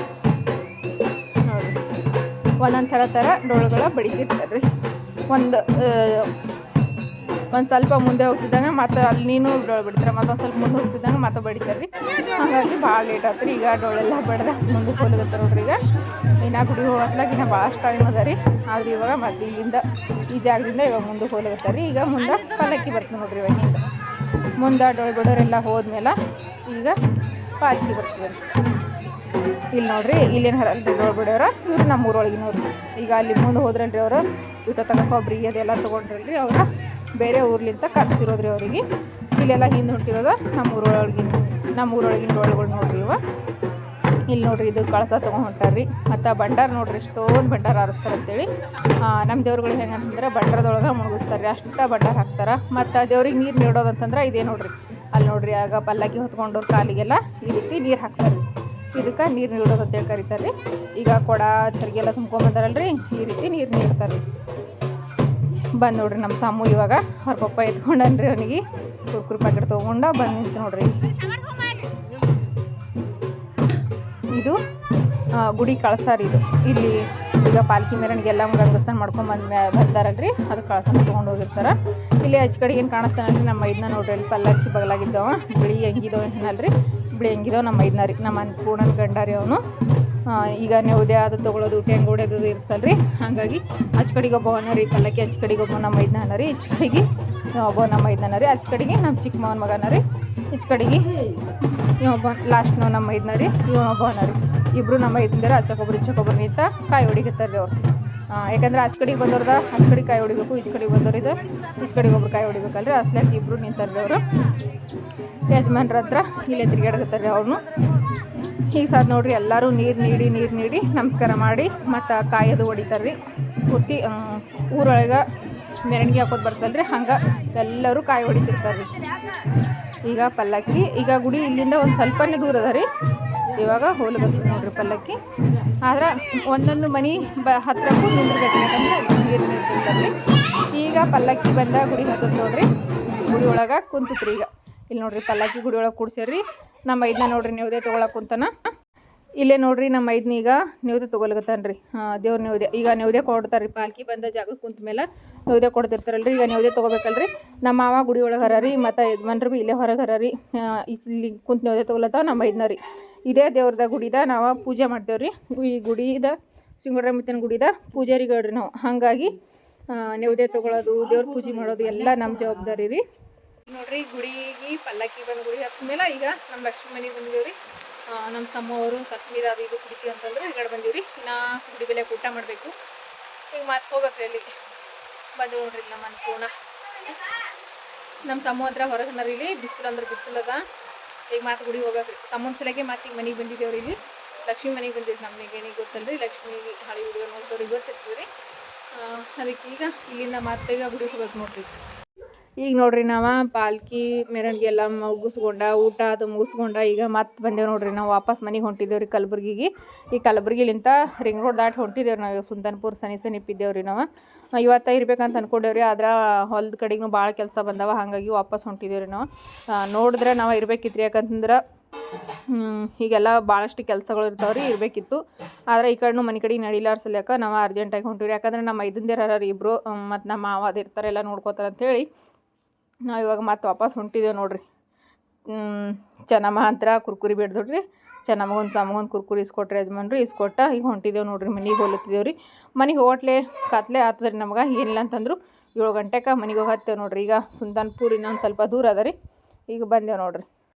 ಒಂದೊಂದು ಥರ ಥರ ಡೊಳ್ಳುಗಳ ಬಡಿತಿರ್ತಾರೆ. ಒಂದು ಒಂದು ಸ್ವಲ್ಪ ಮುಂದೆ ಹೋಗ್ತಿದ್ದಂಗೆ ಮತ್ತೆ ಅಲ್ಲಿ ನೀನು ಡೊಳ್ಳು ಬಿಡ್ತಾರೆ, ಮತ್ತೊಂದು ಸ್ವಲ್ಪ ಮುಂದೆ ಹೋಗ್ತಿದ್ದಂಗೆ ಮತ್ತೆ ಬಡಿತಾರೆ. ರೀ ಹಾಗಾಗಿ ಭಾಳ ಲೇಟ್ ರೀ ಈಗ ಡೊಳ್ಳೆಲ್ಲ ಬಡ್ದ ಮುಂದೆ ಹೋಗ್ಲತ್ತಾರ ನೋಡ್ರಿ ಈಗ. ಇನ್ನು ಗುಡಿ ಹೋಗತ್ಲಾಗ ಇನ್ನು ಭಾಳಷ್ಟು ಟೈಮ್ ಅದ ರೀ. ಆದ್ರೆ ಇವಾಗ ಮತ್ತೆ ಇಲ್ಲಿಂದ ಈ ಜಾಗದಿಂದ ಇವಾಗ ಮುಂದೆ ಹೋಗ್ಲತ್ತಾರ ರೀ ಈಗ ಮುಂದೆ ಪಲ್ಲಕ್ಕಿ ಬರ್ತದೆ ನೋಡ್ರಿ ಇವಾಗ ಮುಂದೆ ಡೊಳ್ಳು ಬಿಡೋರೆಲ್ಲ ಹೋದ್ಮೇಲೆ ಈಗ ಪಾಲ್ಕಿ ಬರ್ತದೆ. ಇಲ್ಲಿ ನೋಡ್ರಿ ಇಲ್ಲೇನು ಹರಲ್ರಿ ಬಿಡೋರ ಇವ್ರು ನಮ್ಮ ಊರೊಳಗಿನವ್ರು ಈಗ ಅಲ್ಲಿ ಮುಂದೆ ಹೋದ್ರಲ್ರಿ ಅವರು, ಊಟ ತನಕ ಕೊಬ್ಬರಿ ಅದೆಲ್ಲ ತೊಗೊಂಡ್ರಲ್ರಿ ಅವ್ರ. ಬೇರೆ ಊರ್ಲಿಂದ ಕರ್ಸಿರೋದ್ರಿ ಅವರಿಗೆ. ಇಲ್ಲೆಲ್ಲ ಹಿಂದೆ ಹೊಂಟಿರೋದು ನಮ್ಮ ಊರೊಳಗಿನ ನಮ್ಮ ಊರೊಳಗಿನ ಡೋಳಿಗಳು ನೋಡ್ರಿ ಇವ. ಇಲ್ಲಿ ನೋಡ್ರಿ ಇದು ಕಳಸ ತೊಗೊಂಡು ಹೊಂಟಾರ್ರಿ. ಮತ್ತು ಭಂಡಾರ ನೋಡ್ರಿ, ಎಷ್ಟೊಂದು ಭಂಡಾರ ಆರಿಸ್ತಾರೆ ಅಂತೇಳಿ. ನಮ್ಮ ದೇವ್ರುಗಳು ಹೆಂಗಂತಂದ್ರೆ ಭಂಡಾರದೊಳಗೆ ಮುಳುಗಿಸ್ತಾರೆ ಅಷ್ಟು ಭಂಡಾರ ಹಾಕ್ತಾರೆ. ಮತ್ತು ದೇವ್ರಿಗೆ ನೀರು ನೀಡೋದಂತಂದ್ರೆ ಇದೇ ನೋಡ್ರಿ. ಅಲ್ಲಿ ನೋಡ್ರಿ ಆಗ ಪಲ್ಲಕ್ಕಿ ಹೊತ್ಕೊಂಡವ್ರ ಕಾಲಿಗೆಲ್ಲ ಈ ರೀತಿ ನೀರು ಹಾಕ್ತಾರೆ ಇದಕ್ಕೆ ನೀರು ನೀಡೋದು ಅಂತೇಳಿ ಕರೀತಾರೆ ಈಗ ಕೊಡ, ಚರ್ಗಿ ಎಲ್ಲ ತುಂಬ್ಕೊಂಬಂದಾರಲ್ರಿ, ಈ ರೀತಿ ನೀರು ನೀಡ್ತಾರೆ ಬಂದು ನೋಡ್ರಿ ನಮ್ಮ ಸಾಮು ಇವಾಗ ಅವ್ರ ಪಪ್ಪ ಎತ್ಕೊಂಡನ್ರಿ ಅವನಿಗೆ. ಕುರ್ಕುರು ಪ್ಯಾಕೆಟ್ ತೊಗೊಂಡ ಬಂದು ನಿಂತು ನೋಡ್ರಿ. ಇದು ಗುಡಿ ಕಳಸಾರಿ ಇದು. ಇಲ್ಲಿ ಈಗ ಪಾಲ್ಕಿ ಮೆರವಣಿಗೆ ಎಲ್ಲ ಗಂಗಸ್ನಾನ ಮಾಡ್ಕೊಂಡು ಬಂದ ಮ್ಯಾ ಬರ್ತಾರಲ್ರಿ ಅದು ಕಳಸನ ತೊಗೊಂಡು ಹೋಗಿರ್ತಾರೆ. ಇಲ್ಲಿ ಆಚೆ ಕಡೆಗೆ ಏನು ಕಾಣಿಸ್ತಾನಲ್ರಿ ನಮ್ಮ ಮೈದನ ನೋಡ್ರಿ. ಅಲ್ಲಿ ಪಲ್ಲಕ್ಕಿ ಬಗಲಾಗಿದ್ದವ. ಬಿಳಿ ಹೆಂಗಿದೋ ಏನಲ್ರಿ ಬಿಳಿ ಹೆಂಗಿದೋ ನಮ್ಮ ಮೈದನ ರೀ. ನಮ್ಮ ಅನ್ನಪೂರ್ಣನ ಗಂಡ ರೀ ಅವನು. ಈಗ ನೆವದೆ ಅದು ತೊಗೊಳೋದು ಟೆಂಗ್ ಹೊಡೆಯೋದು ಇರ್ತಲ್ರಿ. ಹಾಗಾಗಿ ಹಚ್ಚ ಕಡೆಗೆ ಒಬ್ಬ ರೀ. ಪಲ್ಲಕ್ಕಿ ಹಚ್ಚ ಕಡೆಗೆ ಒಬ್ಬ ನಮ್ಮ ಮೈದನ ರೀ. ಹೆಚ್ಚು ಕಡೆಗೆ ಒಬ್ಬ ನಮ್ಮ ಮೈದನ ರೀ. ಆಚೆ ಕಡೆಗೆ ನಮ್ಮ ಚಿಕ್ಕ ಮಾವನ ಮಗನ ರೀ. ಹೆಚ್ಚು ಕಡೆಗೆ ಇವೊಬ್ಬ ನಾವು ನಮ್ಮ ಐದನ ರೀ. ಇವನೊಬ್ಬವನ ರೀ. ಇಬ್ಬರು ನಮ್ಮ ಐದಿಂದಾರ ಹಚ್ಚಕೊಬ್ರು ಇಚ್ಚಕೊಬ್ರು ನಿಂತ ಕಾಯಿ ಹೊಡಿಕತ್ತಾರ ರೀ ಅವ್ರು ಯಾಕಂದ್ರೆ ಆಚ ಕಡೆಗೆ ಬಂದವ್ರದ ಆಚ ಕಡೆ ಕಾಯಿ ಹೊಡಿಬೇಕು ಈಚ ಕಡೆಗೆ ಇದು ಈಚೆ ಕಡೆಗೆ ಒಬ್ರು ಕಾಯಿ ಹೊಡಿಬೇಕಲ್ರಿ ಅಸ್ಲಾಕ್ ಇಬ್ಬರು ರೀ ಅವರು. ಯಜಮಾನ್ರ ಹತ್ರ ಇಲ್ಲೇ ತಿರ್ಗಾಡಕತ್ತಾರ ರೀ ಅವ್ರನ್ನು ಈಗ ಸಾದ್ ನೋಡ್ರಿ ಎಲ್ಲರೂ ನೀರು ನೀಡಿ ನೀರು ನೀಡಿ ನಮಸ್ಕಾರ ಮಾಡಿ ಮತ್ತು ಕಾಯೋದು ಹೊಡಿತಾರೆ ರೀ ಪೂರ್ತಿ ಆ, ಊರೊಳಗೆ ಮೆರವಣಿಗೆ ಹಾಕೋದು ಬರ್ತಲ್ರಿ ಹಂಗೆ ಎಲ್ಲರೂ ಕಾಯಿ ಹೊಡಿತಿರ್ತಾರೆ ರೀ ಈಗ ಪಲ್ಲಕ್ಕಿ ಈಗ ಗುಡಿ ಇಲ್ಲಿಂದ ಒಂದು ಸ್ವಲ್ಪನೇ ದೂರ ಅದ ರೀ. ಇವಾಗ ಹೋಲು ಬರ್ತದೆ ನೋಡ್ರಿ ಪಲ್ಲಕ್ಕಿ. ಆದ್ರೆ ಒಂದೊಂದು ಮನೆ ಬ ಹತ್ರಕ್ಕೂ ನಿಂದಿರ್ಬೇಕು ಯಾಕಂದ್ರೆ ಈಗ ಪಲ್ಲಕ್ಕಿ ಬಂದ ಗುಡಿ ಹತ್ತದ ನೋಡ್ರಿ. ಗುಡಿ ಒಳಗೆ ಕುಂತತ್ರಿ ಈಗ. ಇಲ್ಲಿ ನೋಡ್ರಿ ಪಲ್ಲಕ್ಕಿ ಗುಡಿ ಒಳಗೆ ಕೂಡ್ಸ್ಯಾರ್ರಿ. ನಮ್ಮ ಐದನ್ನ ನೋಡ್ರಿ ನೇವ್ದೆ ತೊಗೊಳಕ್ಕೆ ಕುಂತಾನ. ಇಲ್ಲೇ ನೋಡ್ರಿ ನಮ್ಮ ಐದನ ಈಗ ನೇವ್ದೆ ರೀ ದೇವ್ರ ನೇವ್ದೆ ಈಗ ನೇವ್ದೆ ಕೊಡ್ತಾರ್ರಿ. ಪಾಲ್ಕಿ ಬಂದ ಜಾಗಕ್ಕೆ ಕುಂತ ಮೇಲೆ ನೇವ್ದೆ ಕೊಡ್ತಿರ್ತಾರಲ್ರಿ. ಈಗ ನೇವ್ದೆ ತೊಗೋಬೇಕಲ್ರಿ. ನಮ್ಮ ಮಾವ ಗುಡಿ ಒಳಗೆ ಹರ ಮತ್ತು ಯಜಮಾನ್ರು ಬಿ ಇಲ್ಲೇ ಹೊರಗೆ ಹರ ರೀ ಇಲ್ಲಿ ಕುಂತ ನೇವ್ದೆ ತೊಗೊಲತ್ತಾವ ನಮ್ಮ ಐದನ ರೀ. ಇದೇ ದೇವ್ರದ ಗುಡಿದ ನಾವು ಪೂಜೆ ಮಾಡ್ತೇವ್ರಿ. ಈ ಗುಡಿದ, ಸಿಂಗಡ್ರಮಿತನ ಗುಡಿದ ಪೂಜಾರಿಗಳ್ರಿ ನಾವು. ಹಾಗಾಗಿ ನೇವ್ದೆ ತೊಗೊಳೋದು, ದೇವ್ರ ಪೂಜೆ ಮಾಡೋದು ಎಲ್ಲ ನಮ್ಮ ಜವಾಬ್ದಾರಿ ರೀ. ನೋಡ್ರಿ, ಗುಡಿಗೆ ಪಲ್ಲಕ್ಕಿ ಬಂದು ಗುಡಿ ಹತ್ತ ಮೇಲೆ ಈಗ ನಮ್ಮ ಲಕ್ಷ್ಮೀ ಮನೆಗೆ ಬಂದೇವ್ರಿ ರೀ ನಮ್ಮ ಸಮ್ಮವರು ನೀರು ಅದು ಇದು ಕುಡಿತೀವಿ ಅಂತಂದ್ರೆ ಈ ಕಡೆ ಬಂದೀವಿ ರೀ ನಾ ಗುಡಿ ಬೆಲೆ ಊಟ ಮಾಡಬೇಕು. ಈಗ ಮತ್ತೆ ಹೋಗ್ಬೇಕ್ರಿ ಅಲ್ಲಿ. ಬಂದು ನೋಡ್ರಿ ನಮ್ಮ ಅನ್ಪೂರ್ಣ. ನಮ್ಮ ಸಮ್ಮ ಹತ್ರ ಹೊರಗೆ ಇಲ್ಲಿ. ಬಿಸಿಲು ಅಂದ್ರೆ ಬಿಸಿಲದ ಈಗ ಮಾತು ಗುಡಿಗೆ ಹೋಗ್ಬೇಕ್ರಿ. ಸಮ್ಮನ ಸಲಕ್ಕೆ ಮತ್ತೆ ಈಗ ಮನೆಗೆ ಬಂದಿದ್ದೇವ್ರಿ ಇಲ್ಲಿ. ಲಕ್ಷ್ಮೀ ಮನೆಗೆ ಬಂದಿದ್ದು ನಮ್ಮ ಏನಿಗೆ ಗೊತ್ತಲ್ರಿ? ಲಕ್ಷ್ಮೀ ಹಳಿ ಹುಡುಗ ನೋಡ್ದವ್ರಿಗೆ ಗೊತ್ತಿರ್ತೀವಿ ರೀ ಅದಕ್ಕೆ ಈಗ ಇಲ್ಲಿಂದ ಮತ್ತೆ ಈಗ ಗುಡಿಗೆ ಹೋಗ್ಬೇಕು ನೋಡ್ರಿ. ಈಗ ನೋಡ್ರಿ ನಾವು ಪಾಲ್ಕಿ, ಮೆರವಣಿಗೆ ಎಲ್ಲ ಮುಗಿಸ್ಕೊಂಡ, ಊಟ ಅದು ಮುಗಿಸ್ಕೊಂಡ ಈಗ ಮತ್ತೆ ಬಂದೇವು ನೋಡ್ರಿ ನಾವು ವಾಪಸ್ ಮನೆಗೆ ಹೊಂಟಿದ್ದೇವೆ ರೀ ಕಲಬುರ್ಗಿಗೆ. ಈ ಕಲಬುರ್ಗಿಲಿಂತ ರಿಂಗ್ ರೋಡ್ ದಾಟಿ ಹೊಂಟಿದ್ದೇವೆ ನಾವು ಇವಾಗ ಸುಲ್ತಾನ್ಪುರ್, ಸನಿ ಸನಿಪ್ಪಿದ್ದೇವೆ ರೀ ನಾವು. ಇವತ್ತ ಇರ್ಬೇಕಂತ ಅನ್ಕೊಂಡೇವ್ರಿ, ಆದ್ರೆ ಹೊಲದ ಕಡೆಗೂ ಭಾಳ ಕೆಲಸ ಬಂದವ, ಹಾಗಾಗಿ ವಾಪಸ್ ಹೊಂಟಿದ್ದೇವೆ ರೀ ನಾವು. ನೋಡಿದ್ರೆ ನಾವು ಇರ್ಬೇಕಿತ್ತು ರೀ ಯಾಕಂತಂದ್ರೆ ಹೀಗೆಲ್ಲ ಭಾಳಷ್ಟು ಕೆಲಸಗಳು ಇರ್ತಾವ್ರಿ, ಇರಬೇಕಿತ್ತು. ಆದರೆ ಈ ಕಡೆನೂ ಮನೆ ಕಡೆಗೆ ನಡಿಲಾರ ಸಲ್ಯಾಕ ನಾವು ಅರ್ಜೆಂಟಾಗಿ ಹೊಂಟಿವ್ರಿ, ಯಾಕಂದ್ರೆ ನಮ್ಮ ಐದಂದೇರ ರೀ ಇಬ್ಬರು ಮತ್ತು ನಮ್ಮ ಮಾವ ಅದು ಇರ್ತಾರೆ ಎಲ್ಲ ನೋಡ್ಕೋತಾರೆ ಅಂತೇಳಿ ನಾವು ಇವಾಗ ಮತ್ತೆ ವಾಪಸ್ ಹೊಂಟಿದ್ದೇವೆ ನೋಡ್ರಿ. ಚೆನ್ನಮ್ಮ ಹತ್ರ ಕುರ್ಕುರಿ ಬಿಡ್ದೊಡ್ರಿ. ಚೆನ್ನಮ್ಮಗೊಂದು ತಮ್ಮಗೊಂದು ಕುರ್ಕುರಿ ಇಸ್ಕೊಟ್ರಿ ಯಜಮಾನ್ರಿ ಇಸ್ಕೊಟ್ಟ ಈಗ ಹೊಂಟಿದ್ದೇವೆ ನೋಡ್ರಿ, ಮನೆಗೆ ಹೋಗ್ಲತ್ತಿದ್ದೇವೆ ರೀ ಮನೆಗೆ ಹೋಟ್ಲೆ ಕತ್ಲೆ ಆತದ್ರಿ ನಮ್ಗೆ, ಏನಿಲ್ಲ ಅಂತಂದ್ರು ಏಳು ಗಂಟೆಗೆ ಮನೆಗೆ ಹೋಗತ್ತೇವೆ ನೋಡ್ರಿ. ಈಗ ಸುಲ್ತಾನ್ಪುರ್ ಇನ್ನೊಂದು ಸ್ವಲ್ಪ ದೂರ ಅದ ರೀ ಈಗ ಬಂದೇವೆ ನೋಡ್ರಿ.